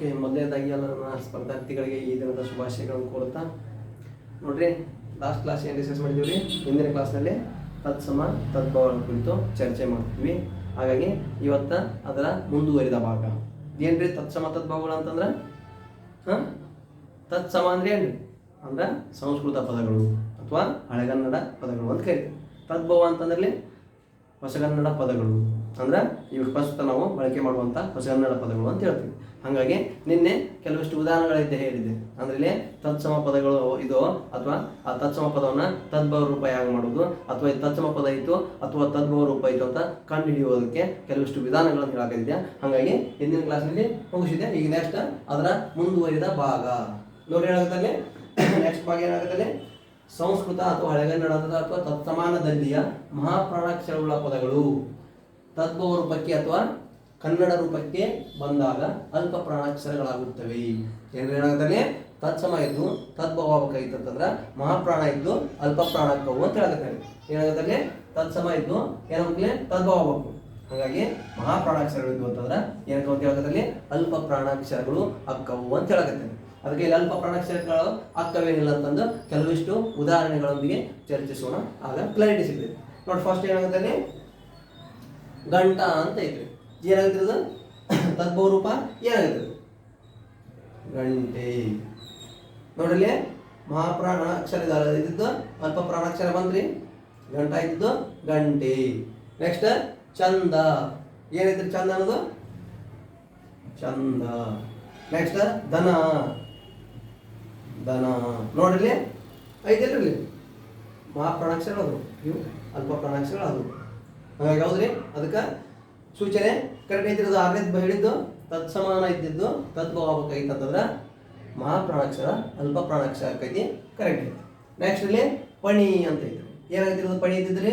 Okay ಮೊದಲನೇದಾಗಿ ಎಲ್ಲರನ್ನ ಸ್ಪರ್ಧಾರ್ಥಿಗಳಿಗೆ ಈ ದಿನದ ಶುಭಾಶಯಗಳನ್ನು ಕೋರುತ್ತಾ ನೋಡ್ರಿ ಲಾಸ್ಟ್ ಕ್ಲಾಸ್ ಏನು ಡಿಸ್ಕಸ್ ಮಾಡಿದ್ದೀವಿ ರೀ ಹಿಂದಿನ ಕ್ಲಾಸ್ನಲ್ಲಿ ತತ್ಸಮ ತದ್ಭಾವಗಳ ಕುರಿತು ಚರ್ಚೆ ಮಾಡ್ತೀವಿ. ಹಾಗಾಗಿ ಇವತ್ತ ಅದರ ಮುಂದುವರಿದ ಭಾಗ. ಏನ್ರಿ ತತ್ಸಮ ತದ್ಭಾವಗಳು ಅಂತಂದ್ರೆ? ಹಾಂ? ತತ್ಸಮ ಅಂದ್ರೆ ಏನ್ರಿ? ಅಂದ್ರೆ ಸಂಸ್ಕೃತ ಪದಗಳು ಅಥವಾ ಹಳೆಗನ್ನಡ ಪದಗಳು ಅಂತ ಕರಿತೀವಿ ತದ್ಭವ ಅಂತಂದ್ರಲ್ಲಿ ಹೊಸಗನ್ನಡ ಪದಗಳು. ಅಂದ್ರೆ ಇವು ಪ್ರಸ್ತುತ ನಾವು ಬಳಕೆ ಮಾಡುವಂಥ ಹೊಸಗನ್ನಡ ಪದಗಳು ಅಂತ ಹೇಳ್ತೀವಿ. ಹಾಗಾಗಿ ನಿನ್ನೆ ಕೆಲವಷ್ಟು ಉದಾಹರಣೆಗಳಿದ್ದೆ ಹೇಳಿದೆ ಅಂದ್ರೆ ಇಲ್ಲಿ ತತ್ಸಮ ಪದಗಳು ಇದು ಅಥವಾ ಆ ತತ್ಸಮ ಪದವನ್ನ ತದ್ಭವ ರೂಪ ಹೇಗೆ ಮಾಡುವುದು? ಅಥವಾ ಈ ತತ್ಸಮ ಪದ ಇತ್ತು ಅಥವಾ ತದ್ಭವ ರೂಪ ಇತ್ತು ಅಂತ ಕಂಡು ಹಿಡಿಯೋದಕ್ಕೆ ಕೆಲವಷ್ಟು ವಿಧಾನಗಳನ್ನು ಹೇಳಾಕಿದ್ದೆ ಹಾಗಾಗಿ ಹಿಂದಿನ ಕ್ಲಾಸ್ನಲ್ಲಿ ಮುಗಿಸಿದೆ ಈಗ ನೆಕ್ಸ್ಟ್ ಅದರ ಮುಂದುವರಿದ ಭಾಗ. ನೋಡಿ ಹೇಳಾಗತ್ತಲ್ಲಿ ನೆಕ್ಸ್ಟ್ ಭಾಗ ಏನಾಗುತ್ತಲ್ಲಿ? ಸಂಸ್ಕೃತ ಅಥವಾ ಹಳೆಗನ್ನಡದ ಅಥವಾ ತತ್ಸಮಾನದಲ್ಲಿಯ ಮಹಾಪ್ರಾಣಾಕ್ಷರವುಳ್ಳ ಪದಗಳು. ತದ್ಭವ ರೂಪಕ್ಕೆ ಅಥವಾ ಕನ್ನಡ ರೂಪಕ್ಕೆ ಬಂದಾಗ ಅಲ್ಪ ಪ್ರಾಣಾಕ್ಷರಗಳಾಗುತ್ತವೆ. ಏನು ಏನಾಗುತ್ತಲ್ಲಿ ತತ್ಸಮ ಇದ್ದು ತದ್ಭವ ಅಂತಂದ್ರೆ ಮಹಾಪ್ರಾಣ ಇದ್ದು, ಅಲ್ಪ ಪ್ರಾಣಕ್ಕವು ಅಂತ ಹೇಳಕತ್ತಾನೆ. ಏನಾಗುತ್ತಲ್ಲಿ ತತ್ಸಮ ಇದ್ದು ಏನಾಗುತ್ತೆ ತದ್ಭವ ಆಗ್ಬೇಕು ಹಾಗಾಗಿ ಮಹಾಪ್ರಾಣಾಕ್ಷರಗಳು ಇದ್ವು ಅಂತಂದ್ರೆ ಏನಕ್ಕೆ ಅಂತ ಹೇಳಕತ್ತಲ್ಲಿ ಅಲ್ಪ ಪ್ರಾಣಾಕ್ಷರಗಳು ಅಕ್ಕವು ಅಂತ ಹೇಳಕತ್ತಾನೆ. ಅದಕ್ಕೆ ಇಲ್ಲಿ ಅಲ್ಪ ಪ್ರಾಣಾಕ್ಷರಗಳು ಅಕ್ಕವೇನಿಲ್ಲ ಅಂತಂದು ಕೆಲವಿಷ್ಟು ಉದಾಹರಣೆಗಳೊಂದಿಗೆ ಚರ್ಚಿಸೋಣ. ಆಗ ಕ್ಲಾರಿಟಿ ಸಿಗ್ತದೆ. ನೋಡಿ ಫಸ್ಟ್ ಏನಾಗುತ್ತೆ ಗಂಟ ಅಂತ ಐತ್ರಿ ಏನಾಗುತ್ತೆ ಅದು ತದ್ಭವ ರೂಪ ಏನಾಗುತ್ತೆ ಗಂಟೆ. ನೋಡಲಿ ಮಹಾಪ್ರಾಣ ಅಕ್ಷರ ಇದ್ದಿದ್ದು ಅಲ್ಪ ಪ್ರಾಣಾಕ್ಷರ ಬಂದ್ರಿ ಗಂಟ ಇದ್ದಿದ್ದು ಗಂಟೆ. ನೆಕ್ಸ್ಟ್ ಚಂದ. ಏನೈತ್ರಿ ಚಂದ ಅನ್ನೋದು? ಚಂದ. ನೆಕ್ಸ್ಟ್ ದನ ದನ ನೋಡ್ರಿ ಐತಿಲ್ರಿ ಮಹಾಪ್ರಾಣಾಕ್ಷರ ಅದು. ಇವು ಅಲ್ಪ ಪ್ರಾಣಾಕ್ಷರ ಅದು. ಹಾಗಾಗಿ ಹೌದ್ರಿ? ಅದಕ್ಕೆ ಸೂಚನೆ ಕರೆಕ್ಟ್ ಐತಿರೋದು ಆರನೇದು ಹೇಳಿದ್ದು, ತತ್ಸಮಾನ ಇದ್ದಿದ್ದು ತದ್ಭವ ಆಗ್ಬೇಕಾಗಿತ್ತು ಅಂತಂದ್ರೆ, ಮಹಾಪ್ರಾಣಾಕ್ಷರ ಅಲ್ಪ ಪ್ರಾಣಾಕ್ಷರ ಆಕೈತಿ ಕರೆಕ್ಟ್ ಐತಿ. ನೆಕ್ಸ್ಟ್ ಅಲ್ಲಿ ಪಣಿ ಅಂತ ಐತಿ. ಏನಾಗ್ತಿರೋದು ಪಣಿ ಇದ್ದಿದ್ರೆ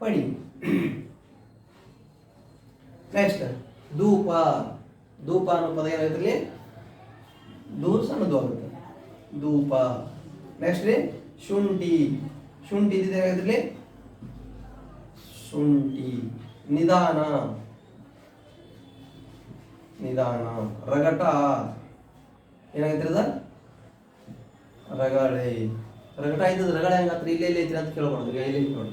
ಪಣಿ. ನೆಕ್ಸ್ಟ್ ಧೂಪ. ಧೂಪ ಅನ್ನೋ ಪದ ಏನಾಯ್ತಲ್ಲಿ ದೂ ಸಣ್ಣದು ಆಗುತ್ತೆ. ಧೂಪ. ನೆಕ್ಸ್ಟ್ ರೀ ಶುಂಠಿ. ಶುಂಠಿ ಇದ್ದಿದ್ದು ಏನಾಯ್ತಲ್ಲಿ ಶುಂಠಿ. ನಿಧಾನ. ನಿಧಾನ. ರಗಟ. ಏನಾಗೈತ್ರಿ ಅದ ರಗಳೆ. ರಗಟ ಇದ್ದದ್ದು ರಗಳೆ ಹೆಂಗಾತ್ರಿ? ಇಲ್ಲೇ, ಇಲ್ಲಿ ಐತ್ರಿ ಅಂತ ಗ ಇಲ್ಲಿ ನೋಡಿ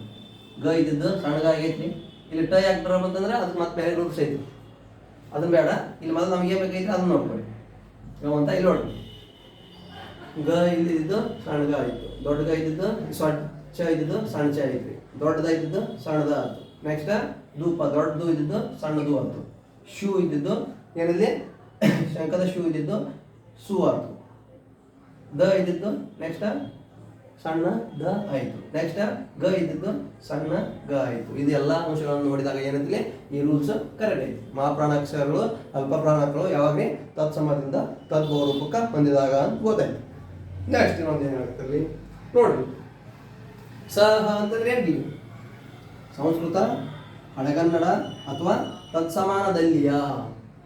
ಗ ಇದ್ದದ್ದು ಸಣ್ಣಗ ಆಗೈತ್ರಿ. ಇಲ್ಲಿ ಟ ಯಾಕೆ ಬರೋ ಬಂತಂದ್ರೆ ಅದಕ್ಕೆ ಮತ್ತೆ ಬೇರೆ ರೂಲ್ಸ್ ಐತಿ ಅದನ್ನ ಬೇಡ. ಇಲ್ಲಿ ಮೊದಲು ನಮ್ಗೆ ಏನು ಬೇಕೈತ್ರಿ ಅದನ್ನ ನೋಡ್ಕೊಳ್ಳಿ ಅಂತ ಇಲ್ಲಿ ನೋಡಿ ಗ ಇಲ್ಲಿದ್ದು ಸಣ್ಣಗ ಆಯಿತು. ಆಯ್ತು ದೊಡ್ಡ ಗ ಇದ್ದಿದ್ದು ಸ್ವಚ್ಛ ಇದ್ದಿದ್ದು ಸಣ್ಣ ಚ ಐತ್ರಿ. ದೊಡ್ಡದ ಇದ್ದಿದ್ದು ಸಣ್ಣದ ಆಯ್ತು ನೆಕ್ಸ್ಟ್ ಧೂಪ, ದೊಡ್ಡದು ಇದ್ದಿದ್ದು ಸಣ್ಣದು ಆಯ್ತು ಶೂ ಇದ್ದಿದ್ದು ಏನಿದೆ ಶಂಕದ ಶೂ ಇದ್ದಿದ್ದು ಸೂ ಆಯ್ತು ದ ಇದ್ದಿದ್ದು ನೆಕ್ಸ್ಟ್ ಸಣ್ಣ ದ ಆಯಿತು. ನೆಕ್ಸ್ಟ್ ಗ ಇದ್ದಿದ್ದು ಸಣ್ಣ ಗ ಆಯ್ತು. ಇದೆಲ್ಲ ಅಂಶಗಳನ್ನು ನೋಡಿದಾಗ ಏನಿದೆ ಈ ರೂಲ್ಸ್ ಕರೆಕ್ಟ್ ಐತಿ ಮಹಾಪ್ರಾಣಾಕ್ಷರಗಳು ಅಲ್ಪ ಪ್ರಾಣಾಕ್ಷರಗಳು ಯಾವಾಗ ತತ್ಸಮದಿಂದ ತದ್ಭವ ರೂಪಕ್ಕೆ ಹೊಂದಿದಾಗ ಅಂತ ಗೊತ್ತಾಯ್ತು. ನೆಕ್ಸ್ಟ್ ಇನ್ನೊಂದು ಏನಾಗ್ತದೆ ನೋಡಿ. ಸಹ ಅಂತಂದ್ರೆ ಸಂಸ್ಕೃತ ಹಳೆಗನ್ನಡ ಅಥವಾ ತತ್ಸಮಾನದಲ್ಲಿಯ?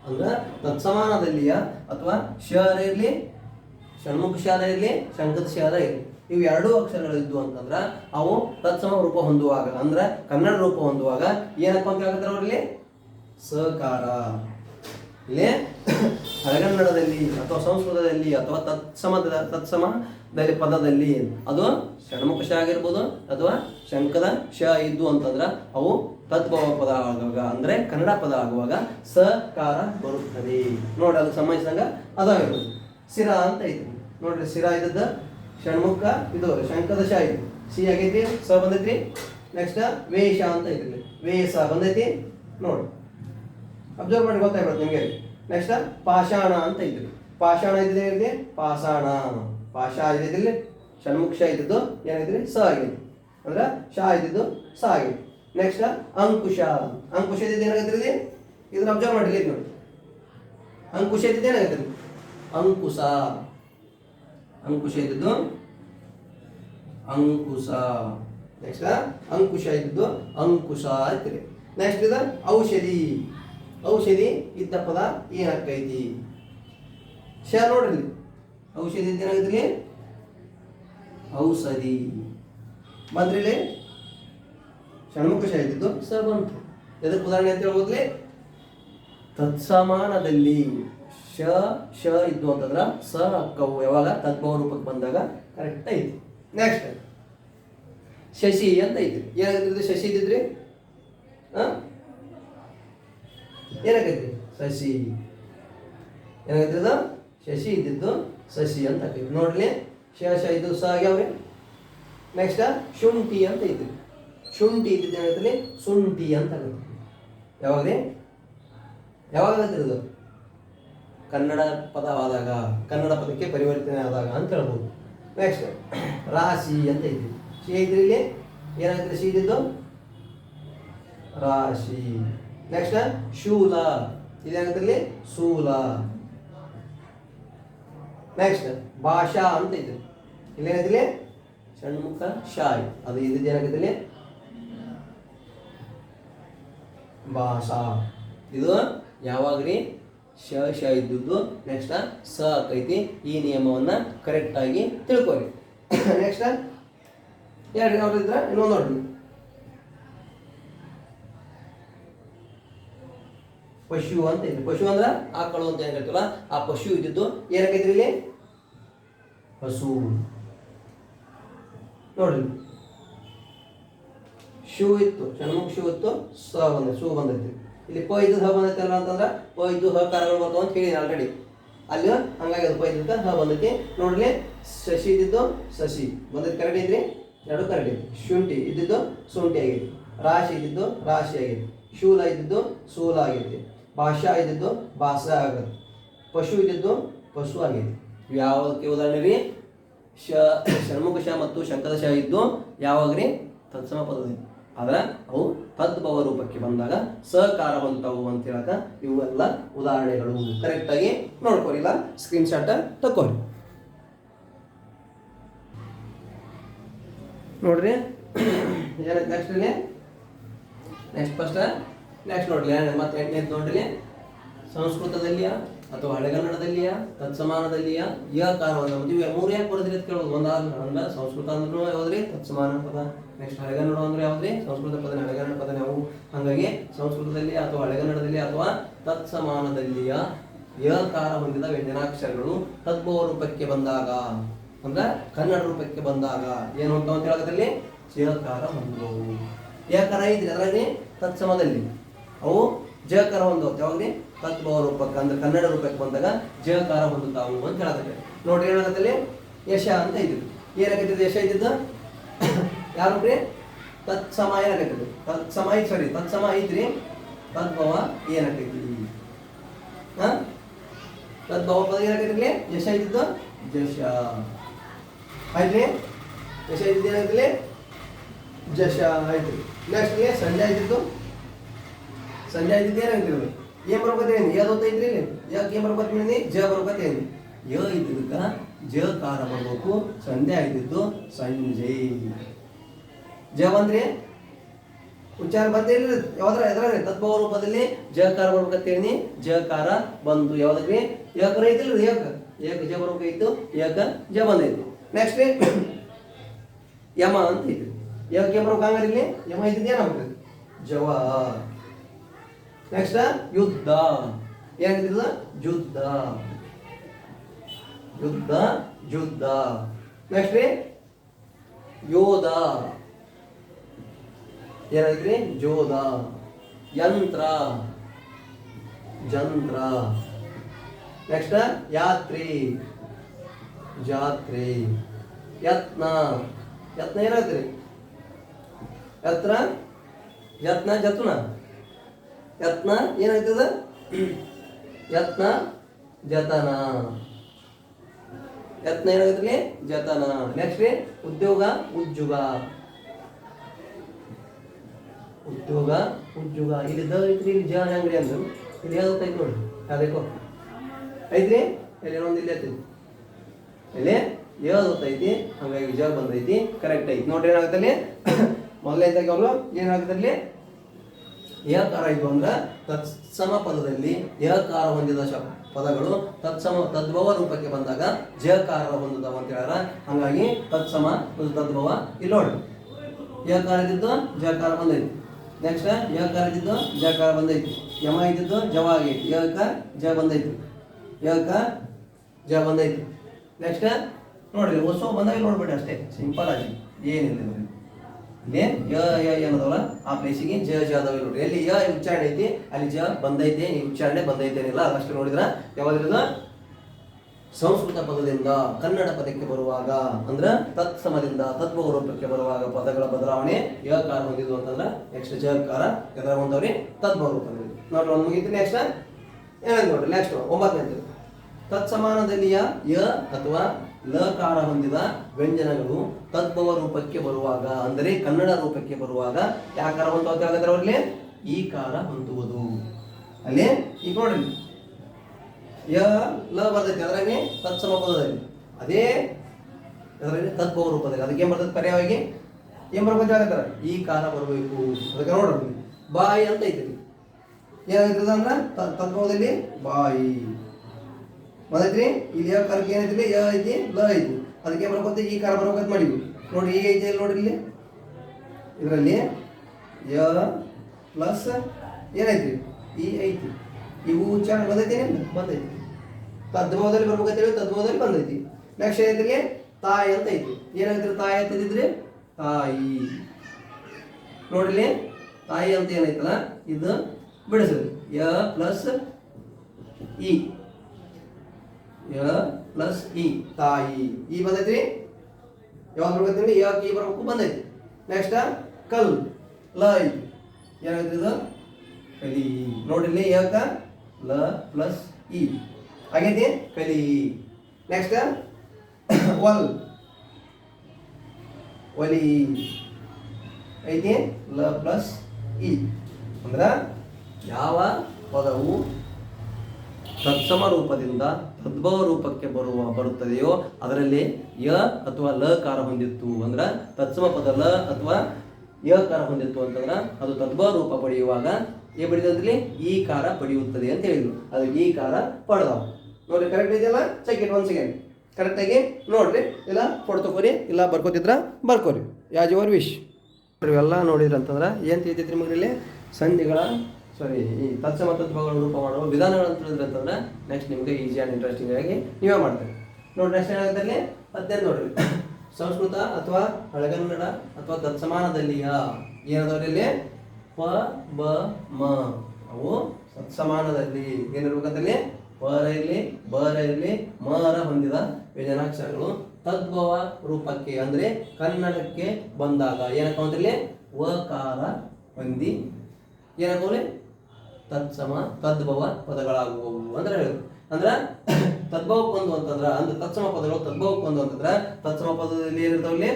ಅಂದ್ರೆ ತತ್ಸಮಾನದಲ್ಲಿಯ ಅಥವಾ ಶರ ಇರಲಿ, ಷಣ್ಮುಖ ಶಾಲ ಇರಲಿ ಶಂಕದ ಶಾಲ ಇರಲಿ. ಇವು ಎರಡೂ ಅಕ್ಷರಗಳಿದ್ವು ಅಂತಂದ್ರೆ ಅವು ತತ್ಸಮ ರೂಪ ಹೊಂದುವಾಗ, ಅಂದ್ರೆ ಕನ್ನಡ ರೂಪ ಹೊಂದುವಾಗ ಏನಪ್ಪ ಅಂತ ಹೇಳ್ತಾರೆ ಅವರಲ್ಲಿ? ಸಹಕಾರ ಇಲ್ಲಿ ಹಳೆಗನ್ನಡದಲ್ಲಿ ಅಥವಾ ಸಂಸ್ಕೃತದಲ್ಲಿ ಅಥವಾ ತತ್ಸಮದ, ತತ್ಸಮದಲ್ಲಿ ಪದದಲ್ಲಿ ಅದು ಷಣ್ಮುಖ ಶ ಆಗಿರ್ಬೋದು ಅಥವಾ ಶಂಕದ ಶ ಇದ್ದು ಅಂತಂದ್ರೆ ಅವು ತದ್ಭವ ಪದ ಆಗುವಾಗ ಅಂದ್ರೆ ಕನ್ನಡ ಪದ ಆಗುವಾಗ ಸಕಾರ ಬರುತ್ತದೆ. ನೋಡಿ ಅದು ಸಂಬಂಧಿಸಿದಂಗ ಅದಾಗಿರೋದು. ಸಿರ ಅಂತ ಐತಿ. ನೋಡ್ರಿ ಸಿರ ಇದ್ದದ್ದು ಷಣ್ಮುಖ, ಇದು ಶಂಕದಶ ಐತಿ. ಸಿ ಆಗೈತಿ, ಸ ಬಂದೈತಿ. ನೆಕ್ಸ್ಟ್ ವೇಷ ಅಂತ ಐತಿ ವೇಷ ಬಂದೈತಿ. ನೋಡಿ. ಅಬ್ಸರ್ವ್ ಮಾಡಿ ಗೊತ್ತಾಗ್ಬಿಡುತ್ತೆ ನಿಮಗೆ ನೆಕ್ಸ್ಟ್ ಪಾಷಾಣ ಅಂತ ಇದ್ರು ಪಾಷಾಣ ಇದ್ದಿದೆ ಪಾಷಾಣ. ಪಾಷ ಇದ್ದಿದ್ದಿಲ್ಲಿ ಷಣ್ಮುಖ ಇದ್ದಿದ್ದು ಏನಿದ್ರಿ ಸ ಆಗಿದೆ. ಅಂದ್ರೆ ಶ ಇದ್ದಿದ್ದು ಸ ಆಗೈತಿ ನೆಕ್ಸ್ಟ್ ಅಂಕುಶ. ಅಂಕುಶ ಇದು ಇದನ್ನ ಅಬ್ಸರ್ವ್ ಮಾಡಿ ಇಲ್ಲಿ ನೋಡಿ. ಅಂಕುಶ ಇದ್ದಿದ್ದು ಏನಾಗೈತ್ರಿ ಅಂಕುಶ. ಅಂಕುಶ ಇದ್ದಿದ್ದು? ಅಂಕುಶ. ನೆಕ್ಸ್ಟ್ ಅಂಕುಶ ಇದ್ದಿದ್ದು ಅಂಕುಶ ಅಂತೀರಿ ನೆಕ್ಸ್ಟ್ ಇದು ಔಷಧಿ. ಔಷಧಿ ಇದ್ದ ಪದ ಏನಾಗ್ತೈತಿ ಶ ನೋಡ್ರಿ ಔಷಧಿ ಏನಾಗೈತಿ ಔಷಧಿ. ಬಂದ್ರಿ ಇಲ್ಲಿ? ಷಣ್ಮುಖ ಇದ್ದಿದ್ದು ಸ ಬಂತು. ಎದಕ್ಕೆ ಉದಾಹರಣೆ ಅಂತ ಹೇಳ್ಬೋದ್ಲಿ? ತತ್ಸಮಾನದಲ್ಲಿ ಶ ಶ ಇದ್ದು ಅಂತಂದ್ರೆ ಸ ಅಕ್ಕವು ಯಾವಾಗ ತದ್ಭವ ರೂಪಕ್ಕೆ ಬಂದಾಗ ಕರೆಕ್ಟ್ ಐತಿ. ನೆಕ್ಸ್ಟ್ ಶಶಿ ಅಂತ ಐತಿ ಏನಾಗೈತಿ ಶಶಿ ಇದ್ದಿದ್ರಿ? ಏನಾಗೈತಿ ಶಶಿ. ಏನಾಗೈತಿ ಅದು ಶಶಿ ಇದ್ದಿದ್ದು ಶಶಿ ಅಂತ ಆಕೈತಿ ನೋಡ್ಲಿ. ಶ ಶ ಇದು ಸ ಆಗ್ಯಾವ್ರಿ? ನೆಕ್ಸ್ಟ್ ಶುಂಠಿ ಅಂತ ಐತಿ ಶುಂಠಿ ಇದ್ದಿದ್ದು ಏನಾಗೈತಿ ಶುಂಠಿ ಅಂತ ಆಗೈತಿ ಯಾವಾಗ ರೀ ಯಾವಾಗ ಆಗತ್ತೆ ಇದು ಕನ್ನಡ ಪದವಾದಾಗ ಕನ್ನಡ ಪದಕ್ಕೆ ಪರಿವರ್ತನೆ ಆದಾಗ ಅಂತ ಹೇಳ್ಬೋದು. ನೆಕ್ಸ್ಟ್ ರಾಶಿ ಅಂತ ಐತಿ ಶಿ ಐತ್ರಿ ಇಲ್ಲಿ? ಏನಾಗ್ತದೆ ಶಿ ಇದ್ದಿದ್ದು? ರಾಶಿ. ನೆಕ್ಸ್ಟ್ ಶೂಲ. ಇದೇನಾಗ್ತದೆ ಶೂಲ. ನೆಕ್ಸ್ಟ್ ಭಾಷಾ ಅಂತ ಐತಿ ಇಲ್ಲಿ ಏನಾಯ್ತು ಇಲ್ಲಿ? ಷಣ್ಮುಖ ಶಾಯಿ. ಅದು ಇದ್ದಿದ್ದು ಏನಾಗುತ್ತೆ ಭಾಷಾ ಇದು ಯಾವಾಗ ರೀ ಶ ಶ ಇದ್ದದ್ದು ನೆಕ್ಸ್ಟ್ ಸ ಆಕೈತಿ. ಈ ನಿಯಮವನ್ನ ಕರೆಕ್ಟಾಗಿ ತಿಳ್ಕೊರಿ. ನೆಕ್ಸ್ಟ್ ಯಾರು ಯಾವ್ದು ಇದ್ರ? ಇನ್ನೊಂದು ನೋಡ್ರಿ. ಪಶು ಅಂತ ಇದೆ ಪಶು ಅಂದ್ರೆ ಆಕಳು ಅಂತ ಏನ್ ಹೇಳ್ತೀವಲ್ಲ ಆ ಪಶು ಇದ್ದಿದ್ದು ಏನಾಕೈತ್ರಿ ಇಲ್ಲಿ? ಹಸು. ನೋಡ್ರಿ. ಶೂ ಇತ್ತು ಷಣ್ಮುಖ ಶೂ ಇತ್ತು ಸ ಬಂದ ಶೂ ಬಂದೈತಿ ಇಲ್ಲಿ ಪ ಇದ್ದು ಹ ಬಂದೈತಿ ಅಲ್ಲ ಅಂತಂದ್ರೆ? ಪ ಇದ್ದು ಹ ಕಾರಗಳು ಬರ್ತಾವ ಅಂತ ಹೇಳಿ ಆಲ್ರೆಡಿ ಅಲ್ಲಿ ಹಂಗಾಗಿ ಅದು ಪ ಹ ಬಂದೈತಿ ನೋಡ್ಲಿ ಶಶಿ ಇದ್ದಿದ್ದು ಶಶಿ. ಬಂದೈತಿ ಕರೆಕ್ಟ್ ಐತ್ರಿ? ಎರಡು ಐತಿ ಶುಂಠಿ ಇದ್ದಿದ್ದು ಶುಂಠಿ ಆಗೈತಿ ರಾಶಿ ಇದ್ದಿದ್ದು ರಾಶಿ ಆಗೈತಿ ಶೂಲ ಇದ್ದಿದ್ದು ಶೂಲ ಆಗೈತಿ ಭಾಷಾ ಇದ್ದಿದ್ದು ಭಾಷಾ ಆಗೈತಿ ಪಶು ಇದ್ದಿದ್ದು ಪಶು ಆಗೈತಿ ಯಾವಕ್ಕೆ ಉದಾಹರಣೆ ರೀ ಶ, ಷಣ್ಮುಖ ಶ ಮತ್ತು ಶಂಕರ ಶ ಇದ್ದು ಯಾವಾಗ ರೀ ತತ್ಸಮ ಪದವಿ ಆದ್ರೆ ಅವು ತದ್ಭವ ರೂಪಕ್ಕೆ ಬಂದಾಗ ಸಹಕಾರವಂತವು ಅಂತ ಹೇಳಕ ಇವೆಲ್ಲ ಉದಾಹರಣೆಗಳು. ಕರೆಕ್ಟಾಗಿ ನೋಡ್ಕೊರಿ ಇಲ್ಲ? ಸ್ಕ್ರೀನ್ ಶಾಟ್ ತಕೋರಿ ನೋಡ್ರಿ? ನೆಕ್ಸ್ಟ್ ಇಲ್ಲಿ? ನೆಕ್ಸ್ಟ್ ಫಸ್ಟ್ ನೆಕ್ಸ್ಟ್ ನೋಡ್ರಿ ಮತ್ತೆ ಎಂಟನೇದು ನೋಡ್ರಿ ಸಂಸ್ಕೃತದಲ್ಲಿಯ? ಅಥವಾ ಹಳೆಗನ್ನಡದಲ್ಲಿಯ, ತತ್ಸಮಾನದಲ್ಲಿಯ ಯ ಮದುವೆ ಮೂರು ಯಾಕೆ ಅಂತ ಕೇಳೋದು ಒಂದಾದ ಅಂದ್ರೆ ಸಂಸ್ಕೃತ ಅಂದ್ರೂ ಯಾವ್ದ್ರಿ? ತತ್ಸಮಾನ ಪದ. ನೆಕ್ಸ್ಟ್ ಹಳೆಗನ್ನಡ ಅಂದ್ರೆ ಯಾವ್ದ್ರಿ? ಸಂಸ್ಕೃತ ಪದ, ಹಳೆಗನ್ನಡ ಪದ ನಾವು ಹಾಗಾಗಿ ಸಂಸ್ಕೃತದಲ್ಲಿ ಅಥವಾ ಹಳೆಗನ್ನಡದಲ್ಲಿ ಅಥವಾ ತತ್ಸಮಾನದಲ್ಲಿಯ ಯಕಾರ ಹೊಂದಿದ ವ್ಯಂಜನಾಕ್ಷರಗಳು ತದ್ಭವ ರೂಪಕ್ಕೆ ಬಂದಾಗ, ಅಂದ್ರೆ ಕನ್ನಡ ರೂಪಕ್ಕೆ ಬಂದಾಗ ಏನು ಅಂತ ಹೇಳೋದ್ರಲ್ಲಿ ಯಕಾರ ಹೊಂದುವವು. ಯಕಾರ ಐತ್ರಿ, ಅದರಲ್ಲಿ ತತ್ಸಮದಲ್ಲಿ. ಅವು ಜಕಾರ ಹೊಂದುತ್ತೆ ಯಾವಾಗ್ರಿ ತತ್ವ ರೂಪಕ್ಕೆ ಅಂದ್ರೆ ಕನ್ನಡ ರೂಪಕ್ಕೆ ಬಂದಾಗ ಜಯಕಾರ ಹೊಂದುತ್ತಾವು ಅಂತ ಹೇಳಕತ್ತೆ ನೋಡ್ರಿ ಏನಾಗತ್ತಲ್ಲಿ ಯಶ ಅಂತ ಇದ್ದು ಏನಾಗತ್ತಿದ್ದು ಯಶ ಇದ್ದಿದ್ದು? ಯಾರು ತತ್ಸಮ ಏನಾಗತ್ತಿದ್ದು ತತ್ಸಮ ಐತ್ ಸಾರಿ ತತ್ಸಮ ಐತ್ರಿ ತದ್ಭವ ಏನಾಗ್ತೈತಿ ಹಾ? ತದ್ಭವ ಪದ ಏನಾಗೈತಿ ಯಶ ಇದ್ದಿದ್ದು? ಜಶ ಆಯ್ತ್ರಿ? ಯಶ ಇದ್ದಿದ್ದು ಏನಾಗೈತಿ ಜಶ ಆಯ್ತು ನೆಕ್ಸ್ಟ್ ಸಂಜೆ ಇದ್ದಿದ್ದು? ಸಂಜೆ ಇದ್ದಿದ್ದು ಏನಾಗ್ತಿರೋದು ಏನ್ ಬರ್ಕೋತೇನಿ ಯಾವ್ದು ಓದ್ತೈತ್ರಿ ಯಾಕೆ ಏನ್ ಬರ್ಕೋತೀನಿ ಜ ಬರ್ಕೋತೇನಿ ಯ ಇದ್ದಿದ್ದ ಜ ಕಾರ ಬರ್ಬೇಕು. ಸಂಜೆ ಆಗಿದ್ದು ಸಂಜೆ. ಜ ಬಂದ್ರಿ? ಉಚ್ಚಾರ ಬರ್ತೀರಿ ಯಾವ್ದ್ರ ಎದ್ರಾಗ್ರಿ ತದ್ಭವ ರೂಪದಲ್ಲಿ ಜಕಾರ ಬರ್ಬೇಕಂತೇಳಿ ಕಾರ ಬಂತು ಯಾವ್ದ್ರಿ? ಯಾಕರ ಐತಿಲ್ರಿ ಯಾಕ ಯಾಕ ಜ ಬರ್ಬೇಕಾಯ್ತು ಯಾಕ ಜ ಬಂದೈತಿ ನೆಕ್ಸ್ಟ್ ಯಮ ಅಂತ ಐತಿ ಯಾಕೆ ಬರ್ಬೇಕು ಹಂಗಾರೆ ಇಲ್ಲಿ? ಯಮ ಇದ್ದಿದ್ದೇನ ಜವ. ನೆಕ್ಸ್ಟ್ ಯುದ್ಧ ಏನಿಲ್ಲ ಯುದ್ಧ ಯುದ್ಧ ಯುದ್ಧ ನೆಕ್ಸ್ಟ್ ರೀ ಯೋಧ ಏನಾದ್ರಿ ಜೋಧ ಯಂತ್ರ ಜಂತ್ರ ನೆಕ್ಸ್ಟ್ ಯಾತ್ರಿ ಜಾತ್ರೆ ಯತ್ನ ಯತ್ನ ಏನಾಗ್ತದೆ ಯತ್ನ ಯತ್ನ ಜತ್ನ ಯತ್ನ ಏನಾಗ್ತದ ಯತ್ನ, ಜತನ. ಯತ್ನ ಏನಾಗುತ್ತೆ ಜತನ. ನೆಕ್ಸ್ಟ್ ಉದ್ಯೋಗ, ಉಜ್ಜುಗ. ಉದ್ಯೋಗ, ಉಜ್ಜುಗ. ಇಲ್ಲಿ ದ ಐತ್ರಿ, ಇಲ್ಲಿ ಜ ಅಂಗಡಿ ಅಂದ್ರು. ಇಲ್ಲಿ ಯಾವ್ದು ಐತಿ ನೋಡಿ ಯಾವ್ದಕ್ಕೋ ಐತ್ರಿ? ಇಲ್ಲಿ ಒಂದು ಇಲ್ಲಿ ಐತಿ ಇಲ್ಲಿ ಯಾವ್ದು ಐತಿ? ಹಂಗಾಗಿ ಜ ಬಂದೈತಿ. ಕರೆಕ್ಟ್ ಐತಿ. ನೋಡ್ರಿ ಏನಾಗುತ್ತೆ ಮೊದಲನೇದಾಗಿ ಅವರು ಏನಾಗುತ್ತೆ ಅಲ್ಲಿ ಯಕಾರ ಇದು ಅಂದ್ರೆ ತತ್ಸಮ ಪದದಲ್ಲಿ ಯಕಾರ ಹೊಂದಿದ ಪದಗಳು ತತ್ಸಮ ತದ್ಭವ ರೂಪಕ್ಕೆ ಬಂದಾಗ ಜಯಕಾರ ಹೊಂದಿದವ ಅಂತ ಹೇಳ್ಯಾರ. ಹಂಗಾಗಿ ತತ್ಸಮ ತದ್ಭವ ಇಲ್ಲಿ ನೋಡಿ ಯಕಾರ ಇದ್ದಿದ್ದು ಜಕಾರ ಬಂದೈತಿ. ನೆಕ್ಸ್ಟ್ ಯಕಾರ ಇದ್ದಿದ್ದು ಜಕಾರ ಬಂದೈತಿ. ಯಮ ಇದ್ದಿದ್ದು ಜವ ಆಗೈತಿ. ಯಕ ಜ ಬಂದೈತಿ. ಯಾಕ ಜ ಬಂದೈತಿ. ನೆಕ್ಸ್ಟ್ ನೋಡ್ರಿ ಹೊಸ ಬಂದಾಗ ನೋಡ್ಬೇಡಿ ಅಷ್ಟೇ. ಸಿಂಪಲ್ ಆಗಿ. ಏನಿಲ್ಲ ಇಲ್ಲಿ ಯ ಯ ಯ ಆ ಪ್ಲೇಸಿಗೆ ಜ ಜ ಅದಾವ ನೋಡ್ರಿ ಎಲ್ಲಿ ಯ, ಉಚ್ಚಾರಣೆ ಐತಿ, ಅಲ್ಲಿ ಜ ಬಂದೈತೆ, ಈ ಉಚ್ಚಾರಣೆ ಬಂದೈತೆ ಏನಿಲ್ಲ ಅದಷ್ಟು ನೋಡಿದ್ರ ಯಾವಾಗ ಸಂಸ್ಕೃತ ಪದದಿಂದ ಕನ್ನಡ ಪದಕ್ಕೆ ಬರುವಾಗ, ಅಂದ್ರ ತತ್ಸಮದಿಂದ ತತ್ವ ರೂಪಕ್ಕೆ ಬರುವಾಗ ಪದಗಳ ಬದಲಾವಣೆ ಯಕಾರ ಹೊಂದಿದ್ವು ಅಂತಂದ್ರ ನೆಕ್ಸ್ಟ್ ಜಕಾರ ಎದರ ಹೊಂದವ್ರಿ? ತತ್ವ ರೂಪ ನೋಡ್ರಿ, ಒಂದು ಮುಗಿತು ನೆಕ್ಸ್ಟ್ ಏನಾಯ್ತು ನೋಡ್ರಿ ನೆಕ್ಸ್ಟ್ ಒಂಬತ್ತನೇ ತತ್ಸಮಾನದಲ್ಲಿಯ ಯ ಅಥವಾ ಲಕಾರ ಹೊಂದಿದ ವ್ಯಂಜನಗಳು ತದ್ಭವ ರೂಪಕ್ಕೆ ಬರುವಾಗ, ಅಂದರೆ ಕನ್ನಡ ರೂಪಕ್ಕೆ ಬರುವಾಗ ಯಾಕಾರ ಹೊಂದುವ ಅವ್ರಲ್ಲಿ ಈ ಕಾರ ಹೊಂದುವುದು. ಅಲ್ಲಿ, ಈಗ ನೋಡ್ರಿ. ಯ, ಲ ಬರ್ತೈತಿ ಅದರಲ್ಲಿ, ತತ್ಸಮ ಪದದಲ್ಲಿ. ಅದೇ ಅದರಲ್ಲಿ ತದ್ಭವ ರೂಪದಲ್ಲಿ. ಅದಕ್ಕೆ ಏನ್ ಬರ್ತದೆ ಪರ್ಯಾಯವಾಗಿ ಏನ್ ಬರ್ಬೋದು ಹೇಳ್ತಾರೆ ಈ ಕಾರ ಬರಬೇಕು. ಅದಕ್ಕೆ ನೋಡ್ರಿ. ಬಾಯಿ ಅಂತ ಐತಿ. ಏನಾಗ್ತದೆ ಅಂದ್ರೆ ತದ್ಭವದಲ್ಲಿ ಬಾಯಿ. ಬಂದೈತ್ರಿ? ಇಲ್ಲಿ ಯಾವ ಕರ್ಕ ಏನೈತಿ ಯ ಐತಿ? ಲ ಐತಿ. ಅದಕ್ಕೆ ಬರ್ಬೇಕು ಈ ಕಾರ ಬರ್ಬೇಕಂತ ಮಾಡಿದ್ವಿ. ನೋಡಿ ಈಗ ಐತಿ ಇಲ್ಲಿ ನೋಡ್ರಿ ಇಲ್ಲಿ? ಇದರಲ್ಲಿ ಯ ಪ್ಲಸ್ ಏನೈತಿ ಈ ಐತಿ. ಇವು ಉಚ್ಚಾರಣೆ ಬಂದೈತಿ ಬಂದೈತಿ. ಬಂದೈತಿ ತದ್ಭವದಲ್ಲಿ ಬರ್ಬೇಕಂತೇಳಿ ತದ್ಭವದಲ್ಲಿ ಬಂದೈತಿ. ನೆಕ್ಸ್ಟ್ ಏನೈತಿ ತಾಯಿ ಅಂತ ಐತಿ. ಏನಾಯ್ತು ತಾಯಿ ಅಂತಂದಿದ್ರಿ ತಾಯಿ. ನೋಡ್ರಿ ತಾಯಿ ಅಂತ ಏನೈತಲ್ಲ? ಇದು ಬಿಡಿಸ್ರಿ ಯ ಪ್ಲಸ್ ಇ. ಯ ಪ್ಲಸ್ ಇ ತಾಯಿ ಈ. ಬಂದೈತ್ರಿ? ಯಾವಾಗ ಬರ್ಬೇಕಂದ್ರೆ ಯ ಈ ಬರ್ಬೇಕು ಬಂದೈತಿ. ನೆಕ್ಸ್ಟ್ ಕಲ್, ಲೈ. ಏನಾಯ್ತು ಇದು? ಕಲಿ. ನೋಡಿಲ್ಲಿ ಯಾಕ ಲ ಪ್ಲಸ್ ಇ ಆಗೈತಿ? ಕಲಿ. ನೆಕ್ಸ್ಟ್ ವಲ್ ಒಲಿ. ಐತಿ? ಲ ಪ್ಲಸ್ ಇ ಅಂದ್ರ ಯಾವ ಪದವು ತತ್ಸಮ ರೂಪದಿಂದ ತದ್ಭವ ರೂಪಕ್ಕೆ ಬರುವ, ಬರುತ್ತದೆಯೋ ಅದರಲ್ಲಿ ಯ ಅಥವಾ ಲ ಕಾರ ಹೊಂದಿತ್ತು ಅಂದ್ರ ತತ್ಸಮ ಪದ ಲ ಅಥವಾ ಯ ಕಾರ ಹೊಂದಿತ್ತು ಅಂತಂದ್ರ ಅದು ತದ್ಭವ ರೂಪ ಪಡೆಯುವಾಗ ಏನ್ ಪಡಿತಂದ್ರಲ್ಲಿ ಈ ಕಾರ ಪಡೆಯುತ್ತದೆ ಅಂತ ಹೇಳಿದ್ರು. ಅದು ಈ ಕಾರ ಪಡೆದ ನೋಡ್ರಿ ಕರೆಕ್ಟ್ ಇದೆಯಲ್ಲ? ಚೆಕ್ ಇಟ್ ಒನ್ ಸೆಕೆಂಡ್ ಕರೆಕ್ಟಾಗಿ ನೋಡ್ರಿ. ಇಲ್ಲ ಫೋಟೋ ಇಲ್ಲ, ಬರ್ಕೋತಿದ್ರ ಬರ್ಕೋರಿ. ಯಾಜ್ ಯುವರ್ ವಿಶ್ ಇವೆಲ್ಲ ನೋಡಿದ್ರಂತಂದ್ರೆ ಏನು ತಿಳಿತೈತ್ರಿ ನಿಮಗೆ ಇಲ್ಲಿ ಸಂಧಿಗಳ ಸಾರಿ ಈ ತತ್ಸಮ ತತ್ವಗಳ ರೂಪ ಮಾಡುವ ವಿಧಾನಗಳನ್ನು ತಿಳಿದ್ರೆ ಅಂತಂದ್ರೆ ನೆಕ್ಸ್ಟ್ ನಿಮಗೆ ಈಸಿ ಆ್ಯಂಡ್ ಇಂಟ್ರೆಸ್ಟಿಂಗ್ ಆಗಿ ನೀವೇ ಮಾಡ್ತೀರಿ. ನೋಡಿ ನೆಕ್ಸ್ಟ್ ಏನಾಗುತ್ತೆ ಹದಿನೈದು ನೋಡ್ರಿ. ಸಂಸ್ಕೃತ ಅಥವಾ ಹಳಗನ್ನಡ ಅಥವಾ ತತ್ಸಮಾನದಲ್ಲಿಯ ಏನದವ್ರಿ ಪ, ಬ, ಮ. ಅವು ಸತ್ಸಮಾನದಲ್ಲಿ ಏನಿರ್ಬೇಕಂತಲ್ಲಿ? ಪರ ಇರಲಿ ಬರ ಇರಲಿ ಮರ ಹೊಂದಿದ ವ್ಯಜನಾಕ್ಷರಗಳು ತದ್ಭವ ರೂಪಕ್ಕೆ ಅಂದ್ರೆ ಕನ್ನಡಕ್ಕೆ ಬಂದಾಗ ಏನಪ್ಪ ವ ವಕಾರ ಹೊಂದಿ. ಏನಾಗವ್ರಿ ತತ್ಸಮ ತದ್ಭವ ಪದಗಳಾಗುವವು ಅಂದ್ರೆ ಹೇಳಿದ್ರು ಅಂದ್ರೆ ತದ್ಭವಕ್ಕೆ ಬಂದು ಅಂತಂದ್ರ, ಅಂದ್ರೆ ತತ್ಸಮ ಪದಗಳು ತದ್ಭವಕ್ಕೆ ಒಂದು ಅಂತಂದ್ರೆ, ತತ್ಸಮ ಪದದಲ್ಲಿ ಏನಿರ್ತಾವಲ್ಲಿ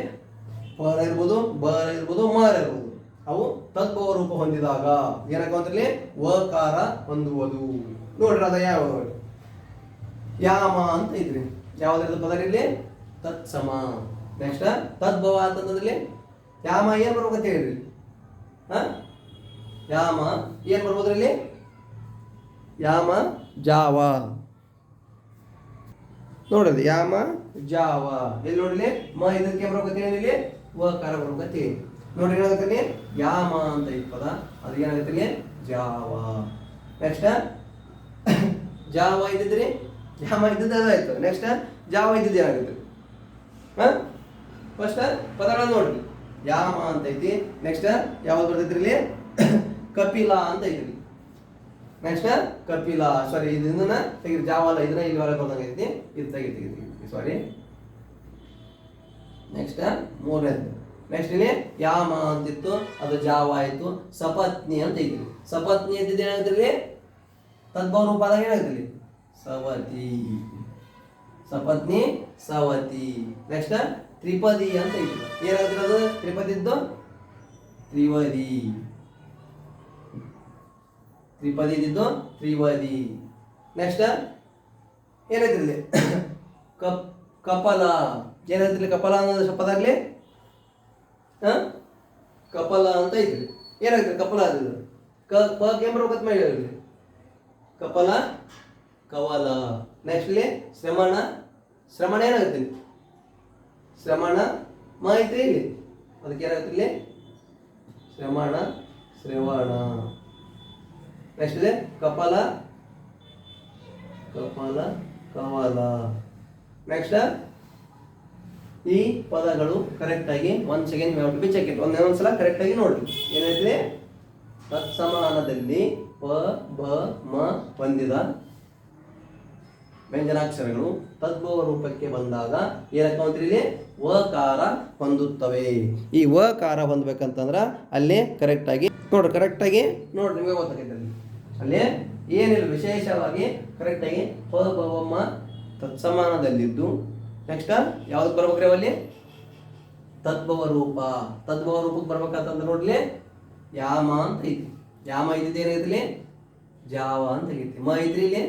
ಪರ ಇರ್ಬೋದು ಬರ ಇರ್ಬೋದು ಮರ ಇರ್ಬೋದು. ಅವು ತದ್ಭವ ರೂಪ ಹೊಂದಿದಾಗ ಏನಕ್ಕಂತಲ್ಲಿ ವಕಾರ ಹೊಂದುವುದು. ನೋಡ್ರಿ ಅದ ಯಾವ ಯಾಮ ಅಂತ ಇದ್ರಿ. ಯಾವ್ದ್ರದ್ದು ಪದ ಇಲ್ಲಿ? ತತ್ಸಮ. ನೆಕ್ಸ್ಟ್ ತದ್ಭವ ಅಂತಂದ್ರಲ್ಲಿ ಯಾಮ ಏನ್ ಬರ್ಬೇಕಂತ ಹೇಳ್ರಿ ಹ? ಯಾಮ, ಏನ್ ಬರ್ಬೋದ್ರಿ ಇಲ್ಲಿ ಯಾಮ, ಜಾವ. ನೋಡ್ರಿ ಯಾಮ, ಜಾವ. ಎಲ್ಲಿ ನೋಡ್ರಿ ಮ ಇದಕ್ಕೆ ಬರ್ಬೇಕಂತ ಏನಿಲ್ಲಿ? ವ ಕಾರ ಹೇಳಿ ನೋಡ್ರಿ ಏನಾಗುತ್ತೆ ಯಾಮ ಅಂತ ಈ ಪದ. ಅದು ಏನಾಗುತ್ತೆ ಜಾವ. ನೆಕ್ಸ್ಟ್ ಜಾವ ಇದ್ದಿದ್ರಿ? ಯಾಮ ಇದ್ದಿದ್ದು ಅದಾಯ್ತು. ನೆಕ್ಸ್ಟ್ ಜಾವ ಇದ್ದಿದ್ದು ಏನಾಗುತ್ತೆ? ಹಾ? ಫಸ್ಟ್ ಪದಗಳನ್ನ ನೋಡ್ರಿ. ಯಾಮ ಅಂತ ಐತಿ. ನೆಕ್ಸ್ಟ್ ಯಾವ್ದು ಬರ್ತೈತ್ರಿ ಇಲ್ಲಿ? ಕಪಿಲ ಅಂತ ಇದ್ರಿ. ನೆಕ್ಸ್ಟ್ ಕಪಿಲ ಸಾರಿ ಇದನ್ನ ತೆಗೆದು ಜಾವಲ ಇದನ್ನ ಇಲ್ಲಿ ಒಳಗೆ ಬಂದಂಗೆ ಐತಿ. ಇದು ತೆಗೆದು ತೆಗೆದು ತೆಗಿ ಸಾರಿ ನೆಕ್ಸ್ಟ್ ಮೂರನೇದು. ನೆಕ್ಸ್ಟ್ ಇಲ್ಲಿ, ಯಾಮ ಅಂತಿತ್ತು, ಅದು ಜಾವ ಆಯ್ತು, ಸಪತ್ನಿ ಅಂತ ಇದ್ರಿ. ಸಪತ್ನಿ ಅಂತಿದ್ದು ಏನಾಗ್ತಿರ್ಲಿ ತದ್ಭವ ರೂಪ ಆದಾಗ ಏನಾಗ್ತಿರ್ಲಿ ಸವತಿ. ಸಪತ್ನಿ, ಸವತಿ. ನೆಕ್ಸ್ಟ್ ತ್ರಿಪದಿ ಅಂತ ಐತಿ ಏನಾಗ್ತಿರೋದು ತ್ರಿಪದಿದ್ದು? ತ್ರಿವದಿ ತ್ರಿಪದಿ ಇದ್ದಿದ್ದು ತ್ರಿವದಿ. Next ಏನೈತಿರ್ಲಿ cup, ಕಪಲ. ಏನೈತಿರ್ಲಿ ಕಪಲ ಅನ್ನೋದು ಪದ ಹ? ಕಪಲ ಅಂತ ಐತ್ರಿ. ಏನಾಗ್ತದೆ ಕಪಲ ಅದು? ಕ, ಪ ಕೇಂದ್ರ ಗೊತ್ತ ಮಾಡಿ ಕಪಲ, ಕವಲ. ನೆಕ್ಸ್ಟ್ ಇಲ್ಲಿ ಶ್ರಮಣ. ಶ್ರಮಣ ಏನಾಗುತ್ತೆ ಶ್ರಮಣ ಮಾಹಿತಿ ಇಲ್ಲಿ. ಅದಕ್ಕೆ ಏನಾಗುತ್ತೆ ಇಲ್ಲಿ? ಶ್ರಮಣ, ಶ್ರವಣ. ನೆಕ್ಸ್ಟ್ ಇದೆ ಕಪಾಲ ಕಪಾಲ ಕವಲ ನೆಕ್ಸ್ಟ್ ಈ ಪದಗಳು ಕರೆಕ್ಟಾಗಿ one second be check it ಒಂದೇ ಒಂದ್ಸಲ ಕರೆಕ್ಟಾಗಿ ನೋಡ್ರಿ. ಏನೈತಿ ತತ್ಸಮಾನದಲ್ಲಿ ಪ, ಬ, ಮ ಹೊಂದಿದ ವ್ಯಂಜನಾಕ್ಷರಗಳು ತದ್ಭವ ರೂಪಕ್ಕೆ ಬಂದಾಗ ಏನಕ್ಕೆ ಇಲ್ಲಿ? ವಕಾರ ಹೊಂದುತ್ತವೆ. ಈ ವಕಾರ ಹೊಂದ್ಬೇಕಂತಂದ್ರ ಅಲ್ಲಿ ಕರೆಕ್ಟಾಗಿ ನೋಡ್ರಿ ಕರೆಕ್ಟಾಗಿ ನೋಡ್ರಿ, ನಿಮಗೆ ಗೊತ್ತಾಗೈತೆ ಅಲ್ಲಿ ಏನಿಲ್ಲ ವಿಶೇಷವಾಗಿ ಕರೆಕ್ಟಾಗಿ ಆಗಿ ಹೋದ ವ, ಮ ತತ್ಸಮಾನದಲ್ಲಿದ್ದು. ನೆಕ್ಸ್ಟ್ ಯಾವ್ದು ಬರ್ಬೇಕ್ರಿ ಅವಲ್ಲಿ? ತದ್ಭವ ರೂಪ. ತದ್ಭವ ರೂಪಕ್ಕೆ ಬರ್ಬೇಕಂತಂದ್ರೆ ನೋಡ್ಲಿ ಯಾಮ ಅಂತ ಐತಿ. ಯಾಮ ಇದ್ದಿದ್ದು ಏನೈತಿ ಜಾವ ಅಂತ ಐತಿ. ಮ ಐತ್ರಿ ಇಲ್ಲಿ?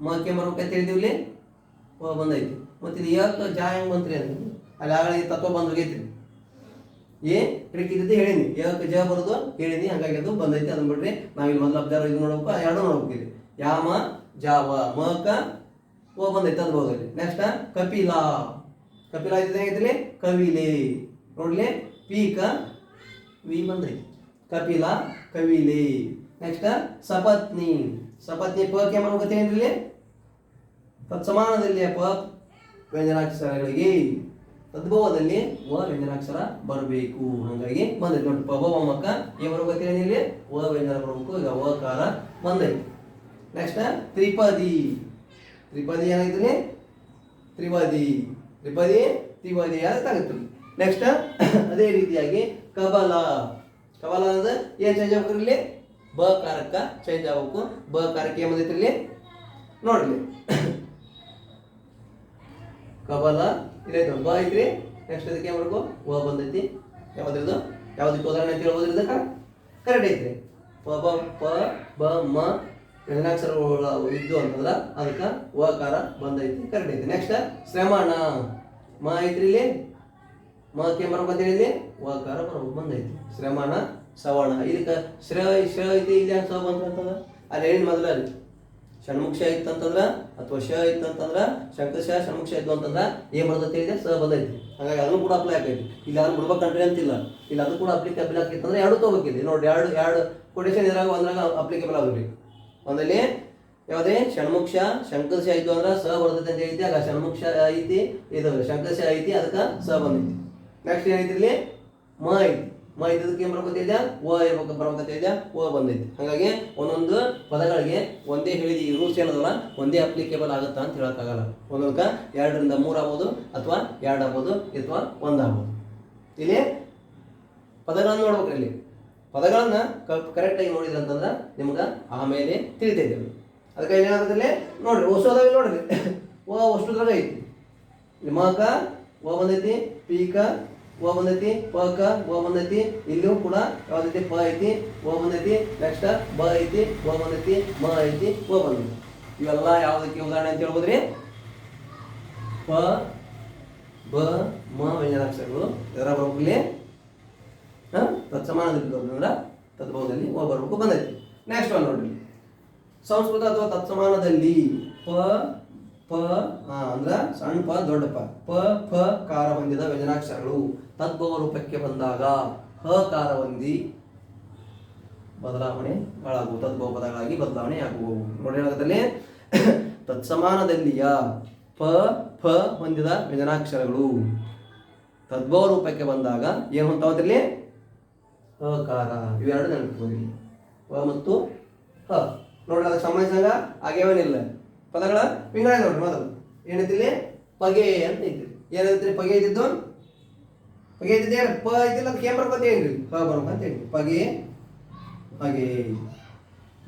ಮಕ್ಕೆ ಮರಕ್ಕೆ ಅಂತ ಓ ಬಂದೈತಿ. ಮತ್ತೆ ಇದು ಯಾಕೆ ಜಾ ಹೆಂಗ್ ಬಂತ್ರಿ ಅಂತ ಅಲ್ಲಿ ಆಗಲೇ ತತ್ವ ಬಂದ್ ಏ ಟ್ರಿಕ್ ಇದ್ದು ಹೇಳಿನಿ. ಯಾಕೆ ಜ ಬರೋದು ಹೇಳಿನಿ. ಹಂಗಾಗಿ ಅದು ಬಂದೈತಿ. ಅದನ್ನ ಬಿಡ್ರಿ. ಇಲ್ಲಿ ಮೊದಲು ಅಬ್ಜರ್ವ್ ಇದು ನೋಡ್ಬೇಕು ಎರಡು ನೋಡ್ಬೇಕು ಇಲ್ಲಿ. ಯಾಮ, ಜಾವ, ಮಕ, ಓ, ಬಂದೈತೆ ಅದು ಹೋಗಲಿ ನೆಕ್ಸ್ಟ್ ಕಪಿಲ. ಕಪಿಲ ಇದ್ದು ಹೇಗಿದ್ರಿ ಕವಿಲೆ. ನೋಡ್ಲಿ. ಪೀಕ, ವಿ ಬಂದೈತಿ. ಕಪಿಲ, ಕವಿಲೆ. ನೆಕ್ಸ್ಟ್ ಸಪತ್ನಿ. ಸಪತ್ನಿ ಪ ಕೆ ಸಮಾನದಲ್ಲಿ ತತ್ಸಮಾನದಲ್ಲಿ ಪ ವ್ಯಂಜನಾಕ್ಷರಗಳಿಗೆ ತದ್ಭವದಲ್ಲಿ ವ ವ್ಯಂಜನಾಕ್ಷರ ಬರಬೇಕು. ಹಾಗಾಗಿ ಬಂದೈತಿ ನೋಡಿ ಪ ಬ ಮಕ್ಕ ಏನ್ ಬರ್ಬೇಕು ಇಲ್ಲಿ ವ ವ್ಯಂಜನ ಬರಬೇಕು. ಈಗ ಕಾರ ಬಂದೈತಿ ನೆಕ್ಸ್ಟ್ ತ್ರಿಪದಿ. ತ್ರಿಪದಿ ಏನಾಯ್ತು ತ್ರಿಪದಿ ತ್ರಿಪದಿ ತ್ರಿಪದಿ ಆಗುತ್ತೆ ನೆಕ್ಸ್ಟ್ ಅದೇ ರೀತಿಯಾಗಿ ಕಬಲ. ಕಬಲ ಅಂದ್ರೆ ಏನ್ ಚೇಂಜ್ ಆಗ್ಬೇಕು ಇಲ್ಲಿ? ಬ ಕಾರಕ್ಕ ಚೇಂಜ್ ಆಗ್ಬೇಕು. ಬ ಕಾರಕ್ಕೆ ಏನ್ ಬಂದೈತಿ ಇಲ್ಲಿ? ನೋಡ್ರಿ ಕಬಲ ಇದೈತೆ ಬ ಐತ್ರಿ. ನೆಕ್ಸ್ಟ್ ಅದಕ್ಕೆ ಏನ್ ಮಾಡ್ಬೇಕು? ವ ಬಂದೈತಿ. ಯಾವ್ದ್ರದ್ದು? ಯಾವ್ದಕ್ಕೆ ಉದಾಹರಣೆ ಅಂತ ಹೇಳ್ಬೋದ್ರಿಂದ ಕರೆಕ್ಟ್ ಐತ್ರಿ. ಪ, ಬ ಪ, ಬ, ಮ. ಎಣ್ಣಾಕ್ಷರ ಇದ್ದು ಅಂತಂದ್ರ ಅದಕ್ಕೆ ಕಾರ ಬಂದೈತಿ ಕರೆಕ್ಟ್ ಐತಿ ನೆಕ್ಸ್ಟ್ ಶ್ರಮಣ. ಮ ಐತ್ರಿ ಇಲ್ಲಿ. ಮಕ್ಕೆ ಬಂದೇಳಿ ಇಲ್ಲಿ ಕಾರ ಬರ್ಬೇಕು, ಬಂದೈತಿ. ಶ್ರಮಣ ಸವಣ ಇದಕ್ಕೆ ಶ್ರ ಶ್ರ ಐತಿ, ಇಲ್ಲಿ ಅಂತ ಬಂತು ಅಂತಂದ್ರ ಅಲ್ಲಿ ಏನ್ ಮೊದಲ ಷಣ್ಮುಕ್ಷ ಇತ್ತಂತಂದ್ರ ಅಥವಾ ಶ ಇತ್ತಂತಂದ್ರ ಶಂಕಶ ಷಣ್ಮುಕ್ಷ ಇದ್ದು ಅಂತಂದ್ರ ಏನ್ ಬರ್ತೈತಿ ಇದೆ ಸ ಬಂದೈತಿ ಹಾಗಾಗಿ ಅದನ್ನು ಕೂಡ ಅಪ್ಲೈ ಆಗೈತಿ ಇಲ್ಲಿ ಯಾರು ಬಿಡ್ಬೇಕಂಟ್ರಿ ಅಂತಿಲ್ಲ. ಇಲ್ಲಿ ಅದು ಕೂಡ ಅಪ್ಲಿಕೇಬಲ್ ಆಗಿತ್ತಂದ್ರೆ ಎರಡು ತಗೋಬೇಕಿದೆ. ನೋಡಿ ಎರಡು ಎರಡು ಕೊಟೇಶನ್ ಇದ್ರಾಗ ಒಂದ್ರಾಗ ಅಪ್ಲಿಕೇಬಲ್ ಆಗುತ್ತೆ ಒಂದಲ್ಲಿ ಯಾವುದೇ ಷಣ್ಮುಕ್ಷ ಶಂಕಶ ಇದ್ದು ಅಂದ್ರೆ ಸ ಬರ್ತೈತೆ ಅಂತ ಐತಿ ಆಗ ಷಣ್ಮುಕ್ಷ ಐತಿ, ಇದು ಶಂಕಶ ಐತಿ, ಅದಕ್ಕೆ ಸ ಬಂದೈತಿ. ನೆಕ್ಸ್ಟ್ ಏನೈತಿ ಇಲ್ಲಿ? ಮ ಐತಿ. ಮ ಇದಕ್ಕೆ ಏನ್ ಬರ್ಕೊತಿದ್ಯಾ ಓ ಇರ್ಬೇಕು ಬರ್ಬೇಕಂತ ಓ ಬಂದೈತಿ ಹಾಗಾಗಿ ಒಂದೊಂದು ಪದಗಳಿಗೆ ಒಂದೇ ಹೇಳಿದ ಈ ರೂಲ್ಸ್ ಏನದಲ್ಲ, ಒಂದೇ ಅಪ್ಲಿಕೇಬಲ್ ಆಗುತ್ತಾ ಅಂತ ಹೇಳೋಕ್ಕಾಗಲ್ಲ. ಒಂದೊಂದಕ್ಕೆ ಎರಡರಿಂದ ಮೂರು ಆಗ್ಬೋದು, ಅಥವಾ ಎರಡು ಆಗ್ಬೋದು ಅಥವಾ ಒಂದು ಆಗ್ಬೋದು. ಇಲ್ಲಿ ಪದಗಳನ್ನು ನೋಡ್ಬೇಕ್ರಿ ಇಲ್ಲಿ. ಪದಗಳನ್ನ ಕರೆಕ್ಟಾಗಿ ನೋಡಿದ್ರೆ ಅಂತಂದ್ರೆ ನಿಮ್ಗೆ ಆಮೇಲೆ ತಿಳಿತೈತೆ ಅದು. ಅದಕ್ಕೆ ಏನಾಗುತ್ತೆ ನೋಡ್ರಿ ಹೊಸದಾಗಿ ನೋಡ್ರಿ. ಓ ಅಷ್ಟುದ್ರಾಗ ಐತಿ. ಮಕ ಓ ಬಂದೈತಿ ಪೀಕ ಓ ಬಂದೈತಿ ಪ ಕ ಓ ಬಂದೈತಿ ಇಲ್ಲೂ ಕೂಡ ಯಾವ್ದೈತಿ? ಪ ಐತಿ. ಓ ಬಂದೈತಿ ನೆಕ್ಸ್ಟ್ ಬ ಐತಿ. ಓ ಬಂದೈತಿ ಮ ಐತಿ. ಓ ಬಂದೈತಿ ಇವೆಲ್ಲ ಯಾವ್ದಕ್ಕೆ ಉದಾಹರಣೆ ಅಂತ ಹೇಳ್ಬೋದ್ರಿ? ಪ, ಬ, ಮ ವ್ಯಂಜನಾಕ್ಷರಗಳು. ಇದರ ಬರ್ಬೇಕಲ್ಲಿ ಅಂದ್ರೆ ತದ್ಭವದಲ್ಲಿ ಓ ಬರ್ಬೇಕು ಬಂದೈತಿ. ನೆಕ್ಸ್ಟ್ ಒನ್ ನೋಡ್ರಿ. ಸಂಸ್ಕೃತ ಅಥವಾ ತತ್ಸಮಾನದಲ್ಲಿ ಪ ಪ ಅಂದ್ರೆ ಸಣ್ಣ ಪ, ದೊಡ್ಡ ಪ ಪ, ಕಾರ ಹೊಂದಿದ ವ್ಯಂಜನಾಕ್ಷರಗಳು. ತದ್ಭವ ರೂಪಕ್ಕೆ ಬಂದಾಗ ಹ ಕಾರ ಬದಲಾವಣೆ ಬದಲಾವಣೆಗಳಾಗುವು ತದ್ಭವ ಪದಗಳಾಗಿ ಬದಲಾವಣೆ ಆಗುವವು. ನೋಡಿ ತತ್ಸಮಾನದಲ್ಲಿ ತತ್ಸಮಾನದಲ್ಲಿಯ ಪ, ಫ ಹೊಂದಿದ ವ್ಯಂಜನಾಕ್ಷರಗಳು. ತದ್ಭವ ರೂಪಕ್ಕೆ ಬಂದಾಗ ಏನು ಹೊಂತಾವತ್ತಿರಲಿ ಹಕಾರ. ಇವೆರಡು ನೆನಪಿಟ್ಕೊಳ್ಳಿ ವ ಮತ್ತು ಹ. ನೋಡಿ ಅದಕ್ಕೆ ಸಂಬಂಧಿಸಿದಾಗ ಆಗೇವೇನಿಲ್ಲ ಪದಗಳ ವಿಂಗಡಣೆ ನೋಡ್ರಿ ಮೊದಲು. ಏನೈತಿಲ್ಲಿ ಪಗೆ ಅಂತ ಐತಿ ಏನೈತ್ರಿ ಪಗೆ ಇದ್ದಿದ್ದು? ಏನು ಪ ಇದಿಲ್ಲ ಅದಕ್ಕೆ ಏನು ಬರ್ಕೊಂತ ಏನ್ರಿ ಹ ಅಂತ ಹೇಳಿ. ಪಗೆ, ಹಾಗೆ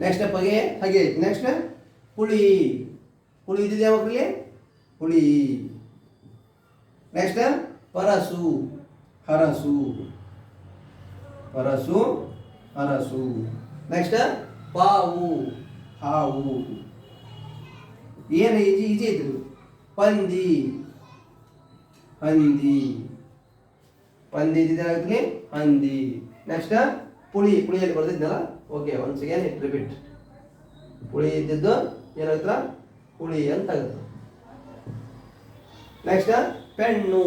ನೆಕ್ಸ್ಟ್ ಪಗೆ, ಹಾಗೆ ನೆಕ್ಸ್ಟ್ ಹುಳಿ. ಹುಳಿ ಇದ್ದಿದೆ ಯಾವಾಗಲಿ ಹುಳಿ? ನೆಕ್ಸ್ಟ್ ಪರಸು. ಹರಸು. ಪರಸು, ಹರಸು. ನೆಕ್ಸ್ಟ್ ಪಾವು. ಹಾವು. ಏನು ಈಜಿ ಈಜಿ ಇದ್ರು ಇದು? ಪಂದಿ. ಹಂದಿ ಪಂದಿ ಇದ್ದಿದ್ದಾಗಲಿ ಹಂದಿ ನೆಕ್ಸ್ಟ್ ಪುಳಿ. ಪುಳಿಯಲ್ಲಿ ಬರ್ತಿದ್ನಲ್ಲ okay once again it repeat ಪುಳಿ ಇದ್ದಿದ್ದು ಏನಾಗುತ್ತ ಪುಳಿ ಅಂತ ಆಗುತ್ತೆ ನೆಕ್ಸ್ಟ್ ಪೆಣ್ಣು.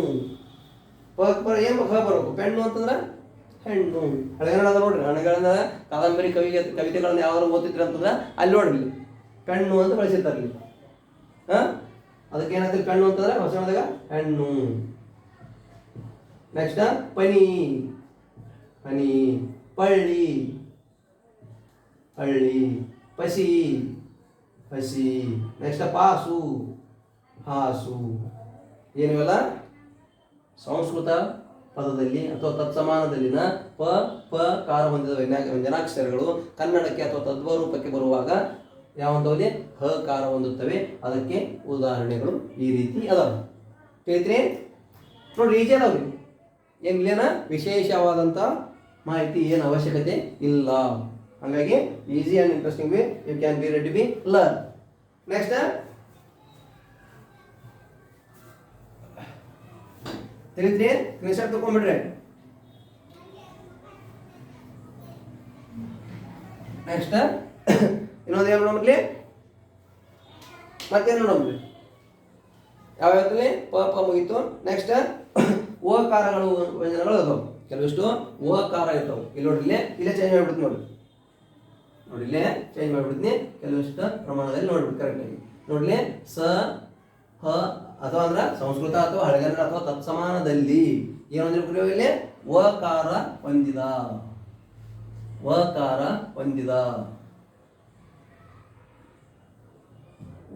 ಏನು ಹ ಬರಬೇಕು? ಪೆಣ್ಣು ಅಂತಂದ್ರೆ ಹೆಣ್ಣು. ಹಳೆಗನ್ನಡ ನೋಡ್ರಿ ಹಣಗಳನ್ನ ಕಾದಂಬರಿ ಕವಿ ಕವಿತೆಗಳನ್ನ ಯಾವಾಗ ಓದಿದ್ರಿ ಅಂತಂದ್ರೆ ಅಲ್ಲಿ ನೋಡ್ರಿ. ಪೆಣ್ಣು ಅಂತ ಬಳಸಿರ್ತಾರೆ ಅಲ್ಲಿ ಹಾ? ಅದಕ್ಕೆ ಏನಾಗ್ತದೆ ಪೆಣ್ಣು ಅಂತಂದ್ರೆ ಹೊಸದಾಗ ಹೆಣ್ಣು. ನೆಕ್ಸ್ಟ್ ಪನಿ ಪನಿ ಪಳ್ಳಿ ಹಳ್ಳಿ ಪಸಿ ಪಸಿ ನೆಕ್ಸ್ಟ್ ಪಾಸು ಹಾಸು ಏನಿವೆಲ್ಲ? ಸಂಸ್ಕೃತ ಪದದಲ್ಲಿ ಅಥವಾ ತತ್ಸಮಾನದಲ್ಲಿನ ಪ ಪ, ಕಾರ ಹೊಂದಿದ ವ್ಯಂಜನ- ವ್ಯಂಜನಾಕ್ಷರಗಳು ಕನ್ನಡಕ್ಕೆ ಅಥವಾ ತದ್ವರೂಪಕ್ಕೆ ಬರುವಾಗ ಯಾವಂತವಲ್ಲಿ ಹ, ಕಾರ ಹೊಂದುತ್ತವೆ. ಅದಕ್ಕೆ ಉದಾಹರಣೆಗಳು ಈ ರೀತಿ ಅದಾವೆ. ತಿಳಿತ್ರಿ ನೋಡ್ರಿ ಈಜಿ ಅದಾವ್ರಿ ಏನ್ ಇಲ್ಲೇನ ವಿಶೇಷವಾದಂಥ ಮಾಹಿತಿ ಏನು ಅವಶ್ಯಕತೆ ಇಲ್ಲ. ಹಾಗಾಗಿ easy and interesting be you can be ready be learn next ತಿಳಿದ್ರಿ screenshot ತಗೊಂಡ್ಬಿಡ್ರಿ. ನೆಕ್ಸ್ಟ್ ಇನ್ನೊಂದು ಏನು ನೋಡಿ ಮತ್ತೇನು ನೋಡಮ್ರಿ ಯಾವ ಪ ಪ ಮುಗೀತು. ನೆಕ್ಸ್ಟ್ ಓಕಾರಗಳು ವ್ಯಂಜನಗಳು ಅದಾವ ಕೆಲವಿಷ್ಟು? ಓಕಾರ ಇರ್ತಾವೆ. ಇಲ್ಲಿ ನೋಡ್ರಿ, ಇಲ್ಲೇ ಇಲ್ಲೇ ಚೇಂಜ್ ಮಾಡ್ಬಿಡ್ತು ನೋಡಿ ನೋಡಿ ಇಲ್ಲೇ ಚೇಂಜ್ ಮಾಡ್ಬಿಡ್ತೀನಿ. ಕೆಲವಿಷ್ಟು ಪ್ರಮಾಣದಲ್ಲಿ ನೋಡ್ಬಿಟ್ಟು ಕರೆಕ್ಟಾಗಿ ನೋಡ್ಲಿ ಸ, ಹ, ಅಥವಾ ಅಂದ್ರೆ ಸಂಸ್ಕೃತ ಅಥವಾ ಹಳೆಗನ್ನಡ ಅಥವಾ ತತ್ಸಮಾನದಲ್ಲಿ ಏನಂದ್ರೆ ಇಲ್ಲಿ? ವಕಾರ ಹೊಂದಿದ. ವಕಾರ ಹೊಂದಿದ.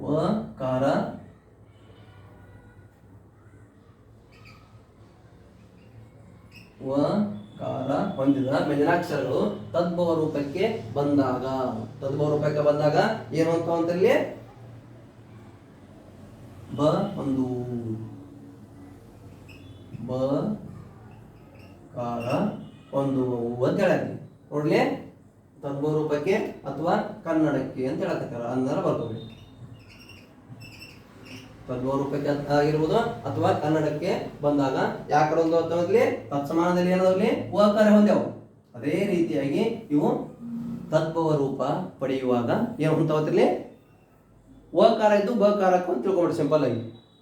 ವಕಾರ ವಕಾರ ಹೊಂದಿದ ವ್ಯಂಜನಾಕ್ಷರಗಳು ತದ್ಭವ ರೂಪಕ್ಕೆ ಬಂದಾಗ. ತದ್ಭವ ರೂಪಕ್ಕೆ ಬಂದಾಗ ಏನು ಅಂತ ಇಲ್ಲಿ ಬ ಒಂದು. ಬ ಕಾರ ಒಂದು ಅಂತ ಹೇಳತ್ತಿ. ನೋಡ್ಲಿ? ತದ್ಭವ ರೂಪಕ್ಕೆ ಅಥವಾ ಕನ್ನಡಕ್ಕೆ ಅಂತ ಹೇಳತಕ್ಕಾರ ಅಂದ್ರೆ ಬರ್ಕೋಬೇಕು. ತದ್ಭವ ರೂಪಕ್ಕೆ ಆಗಿರ್ಬೋದು ಅಥವಾ ಕನ್ನಡಕ್ಕೆ ಬಂದಾಗ ಯಾಕಡೆ ಒಂದು ತತ್ಸಮಾನದಲ್ಲಿ ಏನದಲ್ಲಿ ಓಕಾರ ಹೊಂದ್ಯಾವು. ಅದೇ ರೀತಿಯಾಗಿ ಇವು ತದ್ಭವ ರೂಪ ಪಡೆಯುವಾಗ ಏನು ಹೊಂತಾವತ್ತಿರ್ಲಿ ಓಕಾರ ಇದ್ದು ಅಂತ ತಿಳ್ಕೊಂಬಿಡಿ ಸಿಂಪಲ್ ಆಗಿ.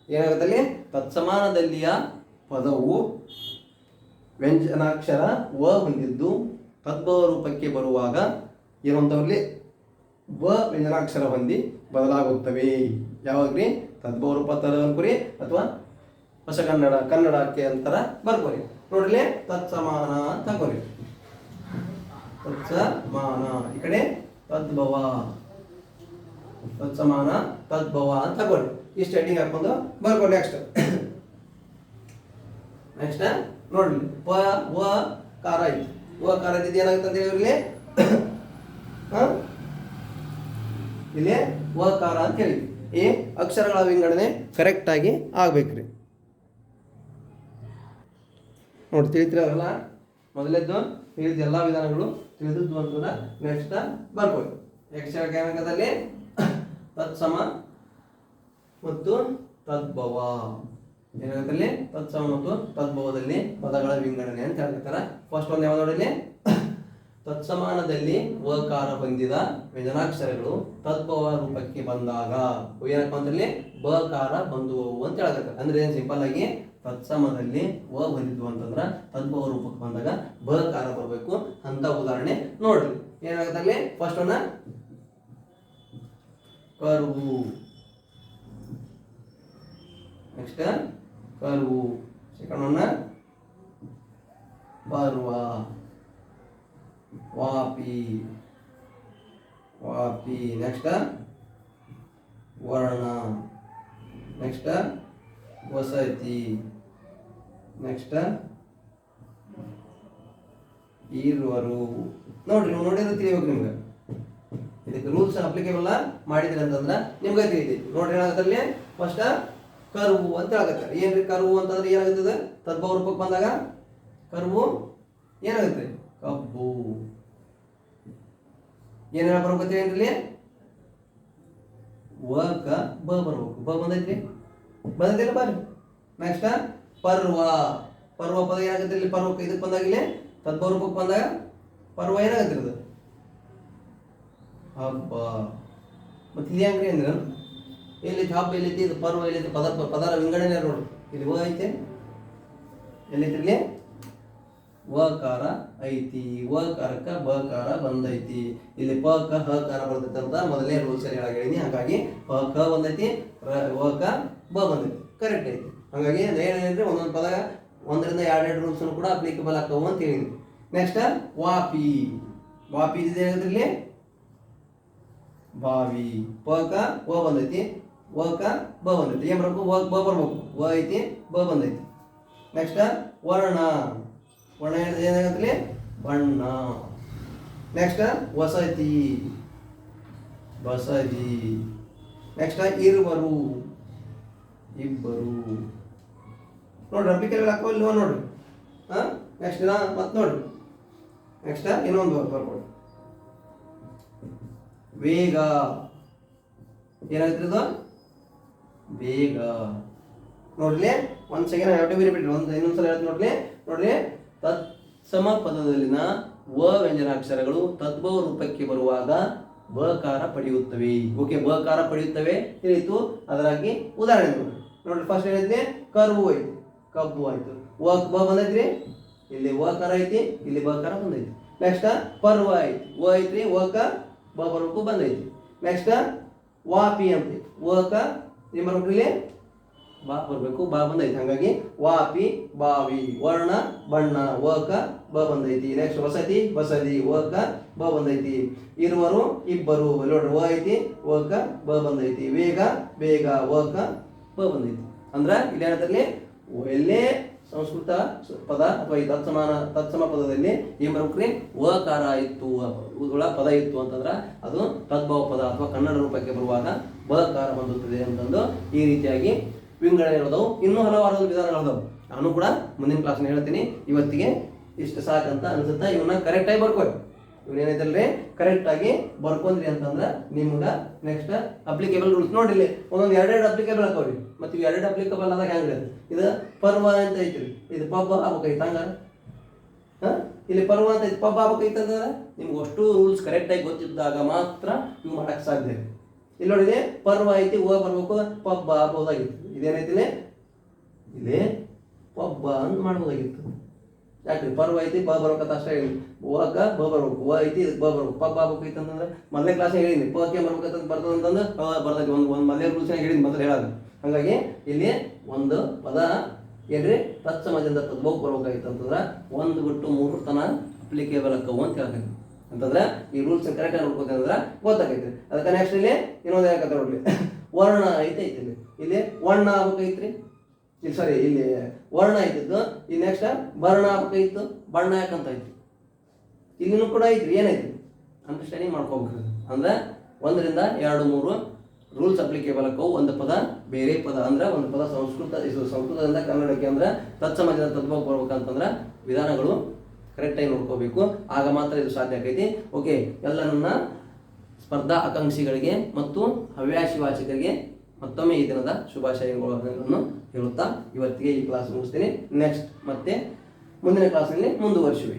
ಏನಾಗುತ್ತಲ್ಲಿ ತತ್ಸಮಾನದಲ್ಲಿಯ ಪದವು ವ್ಯಂಜನಾಕ್ಷರ ವ ಹೊಂದಿದ್ದು ತದ್ಭವ ರೂಪಕ್ಕೆ ಬರುವಾಗ ಏನು ಬ ವ್ಯಂಜನಾಕ್ಷರ ಹೊಂದಿ ಬದಲಾಗುತ್ತವೆ. ಯಾವಾಗ್ರಿ? ತದ್ಭವ ರೂಪ ಕುರಿ ಅಥವಾ ಹೊಸ ಕನ್ನಡ, ಕನ್ನಡಕ್ಕೆ ಅಂತರ ಬರ್ಕೋರಿ ನೋಡ್ರಿ ತತ್ಸಮಾನ ಅಂತ ಹಾಕೋರಿ ತತ್ಸಮಾನ. ಈ ಕಡೆ ತದ್ಭವ. ತತ್ಸಮಾನ, ತದ್ಭವ ಅಂತ ತಗೊಳ್ಳಿ ಈ ಸ್ಟೇಟಿಂಗ್ ಹಾಕೊಂಡು ಬರ್ಕೊಳ್ಳಿ ನೆಕ್ಸ್ಟ್ ನೆಕ್ಸ್ಟ್ ನೋಡ್ಲಿ ವ ವ, ಕಾರ ವ, ಕಾರ ಇದ್ದಿದ್ದು ಏನಾಗುತ್ತೆ ಅಂತ ಹೇಳಿದ್ರೆ ಇಲ್ಲಿ ವ, ಕಾರ ಅಂತ ಹೇಳಿ ಈ ಅಕ್ಷರಗಳ ವಿಂಗಡಣೆ ಕರೆಕ್ಟ್ ಆಗಿ ಆಗ್ಬೇಕ್ರಿ. ನೋಡಿ ತಿಳಿತಿರಲ್ಲ ಮೊದಲೇದ್ದು ಹೇಳಿದ ಎಲ್ಲ ವಿಧಾನಗಳು, ತಿಳಿದದ್ದು ಅಂತಂದ್ರೆ ನೆಕ್ಸ್ಟ್ ಬರ್ಬೋದು. ಯಕ್ಷರ ಗಣಕದಲ್ಲಿ ತತ್ಸಮ ಮತ್ತು ತದ್ಭವ. ಏನಾಗುತ್ತಲ್ಲಿ? ತತ್ಸಮ ಮತ್ತು ತದ್ಭವದಲ್ಲಿ ಪದಗಳ ವಿಂಗಡಣೆ ಅಂತ ಹೇಳ್ತಾರೆ ಫಸ್ಟ್ ಒಂದು ಯಾವ್ದು ನೋಡಿಲಿ ತತ್ಸಮಾನದಲ್ಲಿ ವಕಾರ ಹೊಂದಿದ ವ್ಯಂಜನಾಕ್ಷರಗಳು ತದ್ಭವ ರೂಪಕ್ಕೆ ಬಂದಾಗ ಏನಪ್ಪ ಅಂದ್ರೆ ಬಕಾರ ಬಂದುವು ಅಂತ ಹೇಳಕತ್ತಾರೆ. ಅಂದ್ರೆ ಏನು ಸಿಂಪಲ್ ಆಗಿ ತತ್ಸಮದಲ್ಲಿ ವ ಬಂದಿದ್ವು ಅಂತಂದ್ರ ತದ್ಭವ ರೂಪಕ್ಕೆ ಬಂದಾಗ ಬಕಾರ ಬರಬೇಕು ಅಂತ ಉದಾಹರಣೆ ನೋಡ್ರಿ. ಏನಾಗುತ್ತೆ ಫಸ್ಟ್ ಒನ್ನ ಕರುವು. ನೆಕ್ಸ್ಟ್ ಕರುವು. ಸೆಕೆಂಡ್ ಒನ್ನ ಪರ್ವ ವಾಪಿ ವಾಪಿ ನೆಕ್ಸ್ಟ್ ವರ್ಣ ನೆಕ್ಸ್ಟ್ ವಸತಿ ನೆಕ್ಸ್ಟ್ ಇರುವರು. ನೋಡ್ರಿ ನೋಡಿದ್ರೆ ತಿಳಿಬೇಕು ನಿಮ್ಗೆ. ಇದಕ್ಕೆ ರೂಲ್ಸ್ ಅಪ್ಲಿಕೇಬಲ್ ಮಾಡಿದ್ರಿ ಅಂತಂದ್ರೆ ನಿಮ್ಗೆ ತಿಳಿದಿ ನೋಡ್ರಿ ಏನಾಗತ್ತಲ್ಲಿ ಫಸ್ಟ್ ಕರುವು ಅಂತ ಆಗತ್ತೆ ಏನ್ರಿ ಕರುವು ಅಂತಂದ್ರೆ ಏನಾಗುತ್ತದೆ ತದ್ಭವ ರೂಪಕ್ಕೆ ಬಂದಾಗ ಕರುವು ಏನಾಗುತ್ತೆ? ಕಬ್ಬು. ಏನ್ ಹೇಳ ಬರ್ಬೇಕು ಏನ್ರಿ ವ ಕ ಬ ಬರ್ಬೇಕು. ಬ ಬಂದೈತ್ರಿ? ಬಂದೈತಿಲ್ಲ ಬರ್ರಿ ನೆಕ್ಸ್ಟ್ ಪರ್ವ. ಪರ್ವ ಪದ ಏನಾಗುತ್ತೆ ಇಲ್ಲಿ? ಪರ್ವ ಇದಕ್ಕೆ ಬಂದಾಗ ಇಲ್ಲಿ ತದ್ಭವ ರೂಪಕ್ಕೆ ಬಂದಾಗ ಪರ್ವ ಏನಾಗುತ್ತೆ ಅದು ಹಬ್ಬ. ಮತ್ತೆ ಇಲ್ಲಿ ಹೆಂಗ್ರಿ ಅಂದ್ರೆ ಇಲ್ಲಿ ಹಬ್ಬ ಎಲ್ಲೈತಿ ಇದು ಪರ್ವ ಎಲ್ಲೈತಿ ಪದ ಪದರ ವಿಂಗಡಣೆ ನೋಡು ಇಲ್ಲಿ ಹೋಗೈತೆ ಎಲ್ಲೈತಿ ಇಲ್ಲಿ? ವಕಾರ ಐತಿ. ವಕಾರಕ್ಕ ಬಕಾರ ಬಂದೈತಿ. ಇಲ್ಲಿ ಪ, ಕ, ಹ, ಕಾರ ಬರ್ತೈತಿ ಅಂತ ಮೊದಲನೇ ರೂಲ್ಸ್ ಅಲ್ಲಿ ಹೇಳಿನಿ. ಹಾಗಾಗಿ ಪ, ಕ ಬಂದೈತಿ, ರ- ವ, ಕ, ಬ ಬಂದೈತಿ. ಕರೆಕ್ಟ್ ಐತಿ. ಹಾಗಾಗಿ ಏನೇನಿದ್ರೆ ಒಂದೊಂದು ಪದ ಒಂದರಿಂದ ಎರಡೆರಡು ರೂಲ್ಸ್ ಕೂಡ ಅಪ್ಲಿಕಬಲ್ ಆಗ್ತಾವು ಅಂತ ಹೇಳಿದ್ವಿ ನೆಕ್ಸ್ಟ್ ವಾಪಿ. ವಾಪಿ ಇದೆ ಇಲ್ಲಿ? ಬಾವಿ. ಪ, ಕ, ವ ಬಂದೈತಿ. ವಕ ಬ ಬಂದೈತಿ. ಏನ್ ಬರ್ಬೇಕು? ವ, ಬ ಬರ್ಬೇಕು. ವ ಐತಿ, ಬ ಬಂದೈತಿ. ನೆಕ್ಸ್ಟ್ ವರ್ಣ. ವರ್ಣ ಏನಾಗತ್ತಲ್ಲಿ ಬಣ್ಣ. ನೆಕ್ಸ್ಟ್ ವಸತಿ. ಬಸದಿ ನೆಕ್ಸ್ಟ್ ಇರುವರು. ಇಬ್ಬರು. ನೋಡ್ರಿ ಅಪ್ಲಿಕೇಶನ್ ಹಾಕೋ ಇಲ್ವ ನೋಡ್ರಿ? ಹಾಂ? ನೆಕ್ಸ್ಟ್ ದಿನ ಮತ್ತೆ ನೋಡ್ರಿ. ನೆಕ್ಸ್ಟ್ ಇನ್ನೊಂದು ಬರ್ಕೊಡ್ರಿ ವೇಗ. ಏನಾಗ್ತಿರೋದು ಇದು? ಬೇಗ ನೋಡ್ಲಿ, ಒಂದ್ ಸೆಕೆಂಡ್ ಯಾವ ಟೈಮ್ ಬಿ ರಿಪೀಟ್ ಒಂದು, ಇನ್ನೊಂದ್ಸಲ ಹೇಳ್ತೀನಿ ನೋಡ್ಲಿ. ನೋಡ್ರಿ ತತ್ಸಮ ಪದದಲ್ಲಿನ ವ ವ್ಯಂಜನಾಕ್ಷರಗಳು ತದ್ಭವ ರೂಪಕ್ಕೆ ಬರುವಾಗ ಬಕಾರ ಪಡೆಯುತ್ತವೆ. ಓಕೆ ಬಕಾರ ಪಡೆಯುತ್ತವೆ. ತಿಳಿತು ಅದರಾಗಿ ಉದಾಹರಣೆ ನೋಡಿ ಫಸ್ಟ್ ಏನೈತೆ? ಕರ್ವು ಐತಿ ಕಬ್ಬು ಆಯ್ತು. ವ ಬ ಬಂದೈತ್ರಿ? ಇಲ್ಲಿ ವಕಾರ ಐತಿ, ಇಲ್ಲಿ ಬಕಾರ ಬಂದೈತಿ. ನೆಕ್ಸ್ಟ್ ಪರ್ವ ಐತಿ ವ ಐತ್ರಿ? ವಕ ಬ ಬರ್ಬೇಕು ಬಂದೈತಿ. ನೆಕ್ಸ್ಟ್ ವಾಪಿ ಅಂತ ವಕ ಏನ್ ಬರ್ಬೇಕು ಇಲ್ಲಿ. ಬಾ ಬರಬೇಕು, ಬಾ ಬಂದೈತಿ. ಹಾಗಾಗಿ ವಾಪಿ ಬಾವಿ, ವರ್ಣ ಬಣ್ಣ, ವಕ ಬ ಬಂದೈತಿ. ನೆಕ್ಸ್ಟ್ ವಸತಿ ಬಸದಿ ವಕ ಬ ಬಂದೈತಿ. ಇರುವರು, ಇಬ್ಬರು ನೋಡ್ರಿ, ವ ಐತಿ, ವಕ ಬ ಬಂದೈತಿ. ವೇಗ, ಬೇಗ, ವಕ ಬ ಬಂದೈತಿ. ಅಂದ್ರ ಇಲ್ಲಿ ಎಲ್ಲೇ ಸಂಸ್ಕೃತ ಪದ ಅಥವಾ ಈ ತತ್ಸಮಾನ, ತತ್ಸಮ ಪದದಲ್ಲಿ ಏನ್ ಬರ್ಬೇಕ್ರಿ? ವಕಾರ ಇತ್ತು ಉಳ ಪದ ಇತ್ತು ಅಂತಂದ್ರ ಅದು ತದ್ಭವ ಪದ ಅಥವಾ ಕನ್ನಡ ರೂಪಕ್ಕೆ ಬರುವಾಗ ಬಕಾರ ಬಂದುತ್ತದೆ ಅಂತಂದು ಈ ರೀತಿಯಾಗಿ ವಿಂಗಡಣೆ ಇರೋದವು ಇನ್ನೂ ಹಲವಾರು ವಿಧಾನಗಳಿದಾವೆ. ನಾನು ಕೂಡ ಮುಂದಿನ ಕ್ಲಾಸ್ನ ಹೇಳ್ತೀನಿ. ಇವತ್ತಿಗೆ ಇಷ್ಟು ಸಾಕಂತ ಅನ್ಸುತ್ತೆ. ಇವನ್ನ ಕರೆಕ್ಟಾಗಿ ಏನೈತಲ್ರಿ? ಕರೆಕ್ಟ್ ಆಗಿ ಬರ್ಕೊಂಡ್ರಿ ಅಂತಂದ್ರೆ ನಿಮ್ಗೆ ನೆಕ್ಸ್ಟ್ ಅಪ್ಲಿಕೇಬಲ್ ರೂಲ್ಸ್ ನೋಡಿ ಇಲ್ಲಿ ಒಂದೊಂದು ಎರಡೆರಡು ಅಪ್ಲಿಕೇಬಲ್ ಹಾಕೋರಿ. ಮತ್ತು ಇವು ಎರಡು ಅಪ್ಲಿಕೇಬಲ್ ಆದಾಗ ಹೆಂಗ್ ಇದು ಪರ್ವ ಅಂತ ಐತ್ರಿ. ಇದು ಪಬ್ಬ ಆಗ್ಬೇಕೈತೆ ಹಂಗ? ಇಲ್ಲಿ ಪರ್ವ ಅಂತ ಐತಿ, ಪಬ್ಬ ಆಗ್ಬೇಕೈತೆ ನಿಮ್ಗೆ ಅಷ್ಟು ರೂಲ್ಸ್ ಕರೆಕ್ಟಾಗಿ ಗೊತ್ತಿದ್ದಾಗ ಮಾತ್ರ ನೀವು ಮಾಡಕ್ ಸಾಧ್ಯ. ಇಲ್ಲಿ ನೋಡಿ ಇಲ್ಲಿ ಪರ್ವ ಐತಿ ಓ ಬರ್ಬೇಕು, ಪಬ್ಬ ಆಗ್ಬೋದಾಗಿತ್ತು ಇದೇನೈತಿ ಇಲ್ಲಿ ಪಬ್ಬ ಅಂತ ಮಾಡ್ಬೋದಾಗಿತ್ತು. ಯಾಕ್ರಿ? ಪರ್ವ ಐತಿ ಬ ಬರ್ಬೇಕಂತ ಅಷ್ಟೇ ಹೇಳಿ. ಓಕ ಬ ಬರ್ಬೇಕು ಓ ಐತಿ ಬ ಬರ್ಬೇಕು ಪಬ್ಬ ಆಗ್ಬೇಕು ಅಂತಂದ್ರೆ ಮೊದಲನೇ ಕ್ಲಾಸ್ ಹೇಳಿದ್ದೀನಿ ಪಕ್ಕೆ ಬರ್ಬೇಕಂತ ಬರ್ತದೆ ಅಂತಂದ್ರೆ ಬರ್ತೈತಿ. ಒಂದು ಒಂದು ಮೊದಲೇ ರೂಲ್ಸ್ ಹೇಳಿನಿ ಮೊದಲು ಹೇಳೋದು. ಹಾಗಾಗಿ ಇಲ್ಲಿ ಒಂದು ಪದ, ಏನ್ರಿ? ತತ್ಸಮಾಜದಿಂದ ತದ್ಭವ ಬರ್ಬೇಕಾಗಿತ್ತು ಅಂತಂದ್ರೆ ಒಂದು ಬಿಟ್ಟು ಮೂರು ತನ ಅಪ್ಲಿಕೇಬಲ್ ಅಕ್ಕವು ಅಂತ ಹೇಳ್ಬೇಕು. ಅಂತಂದ್ರೆ ಈ ರೂಲ್ಸ್ ಕರೆಕ್ಟ್ ಆಗಿ ನೋಡ್ಕೋತೀವಿ ಅಂದ್ರೆ ಗೊತ್ತಾಗೈತಿ ಅದಕ್ಕೆ ನೆಕ್ಸ್ಟ್ ಇಲ್ಲಿ ಇನ್ನೊಂದು ಯಾಕಂತ ನೋಡ್ರಿ. ವರ್ಣ ಐತೆ ಐತಿ ಇಲ್ಲಿ. ಇಲ್ಲಿ ವರ್ಣ ಆಗ್ಬೇಕೈತ್ರಿ ಇಲ್ಲಿ ಸಾರಿ ಇಲ್ಲಿ ವರ್ಣ ಐತಿತ್ತು ಈ ನೆಕ್ಸ್ಟ್ ಬರ್ಣ ಆಗ್ಬೇಕಾಗಿತ್ತು ಬಣ್ಣ ಯಾಕಂತ ಐತಿ ಇಲ್ಲಿನೂ ಕೂಡ ಐತ್ರಿ ಏನೈತಿ ಅಂಡರ್ಸ್ಟ್ಯಾಂಡಿಂಗ್ ಮಾಡ್ಕೋಬೇಕು. ಅಂದ್ರೆ ಒಂದರಿಂದ ಎರಡು ಮೂರು ರೂಲ್ಸ್ ಅಪ್ಲಿಕೇಬಲ್ ಅಕ್ಕವು. ಒಂದು ಪದ, ಬೇರೆ ಪದ. ಅಂದ್ರೆ ಒಂದು ಪದ ಸಂಸ್ಕೃತ, ಇದು ಸಂಸ್ಕೃತದಿಂದ ಕನ್ನಡಕ್ಕೆ ಅಂದ್ರೆ ತತ್ಸಮಾಜದ ತತ್ವ ಬರ್ಬೇಕಂತಂದ್ರೆ ವಿಧಾನಗಳು ಕರೆಕ್ಟಾಗಿ ನೋಡ್ಕೋಬೇಕು. ಆಗ ಮಾತ್ರ ಇದು ಸಾಧ್ಯ ಆಗೈತಿ ಓಕೆ ಎಲ್ಲ ನನ್ನ ಸ್ಪರ್ಧಾ ಆಕಾಂಕ್ಷಿಗಳಿಗೆ ಮತ್ತು ಹವ್ಯಾಸಿ ವಾಚಕರಿಗೆ ಮತ್ತೊಮ್ಮೆ ಈ ದಿನದ ಶುಭಾಶಯಗಳನ್ನು ಹೇಳುತ್ತಾ ಇವತ್ತಿಗೆ ಈ ಕ್ಲಾಸ್ ಮುಗಿಸ್ತೀನಿ. ನೆಕ್ಸ್ಟ್ ಮತ್ತೆ ಮುಂದಿನ ಕ್ಲಾಸ್ನಲ್ಲಿ ಮುಂದುವರಿಸುವೆ.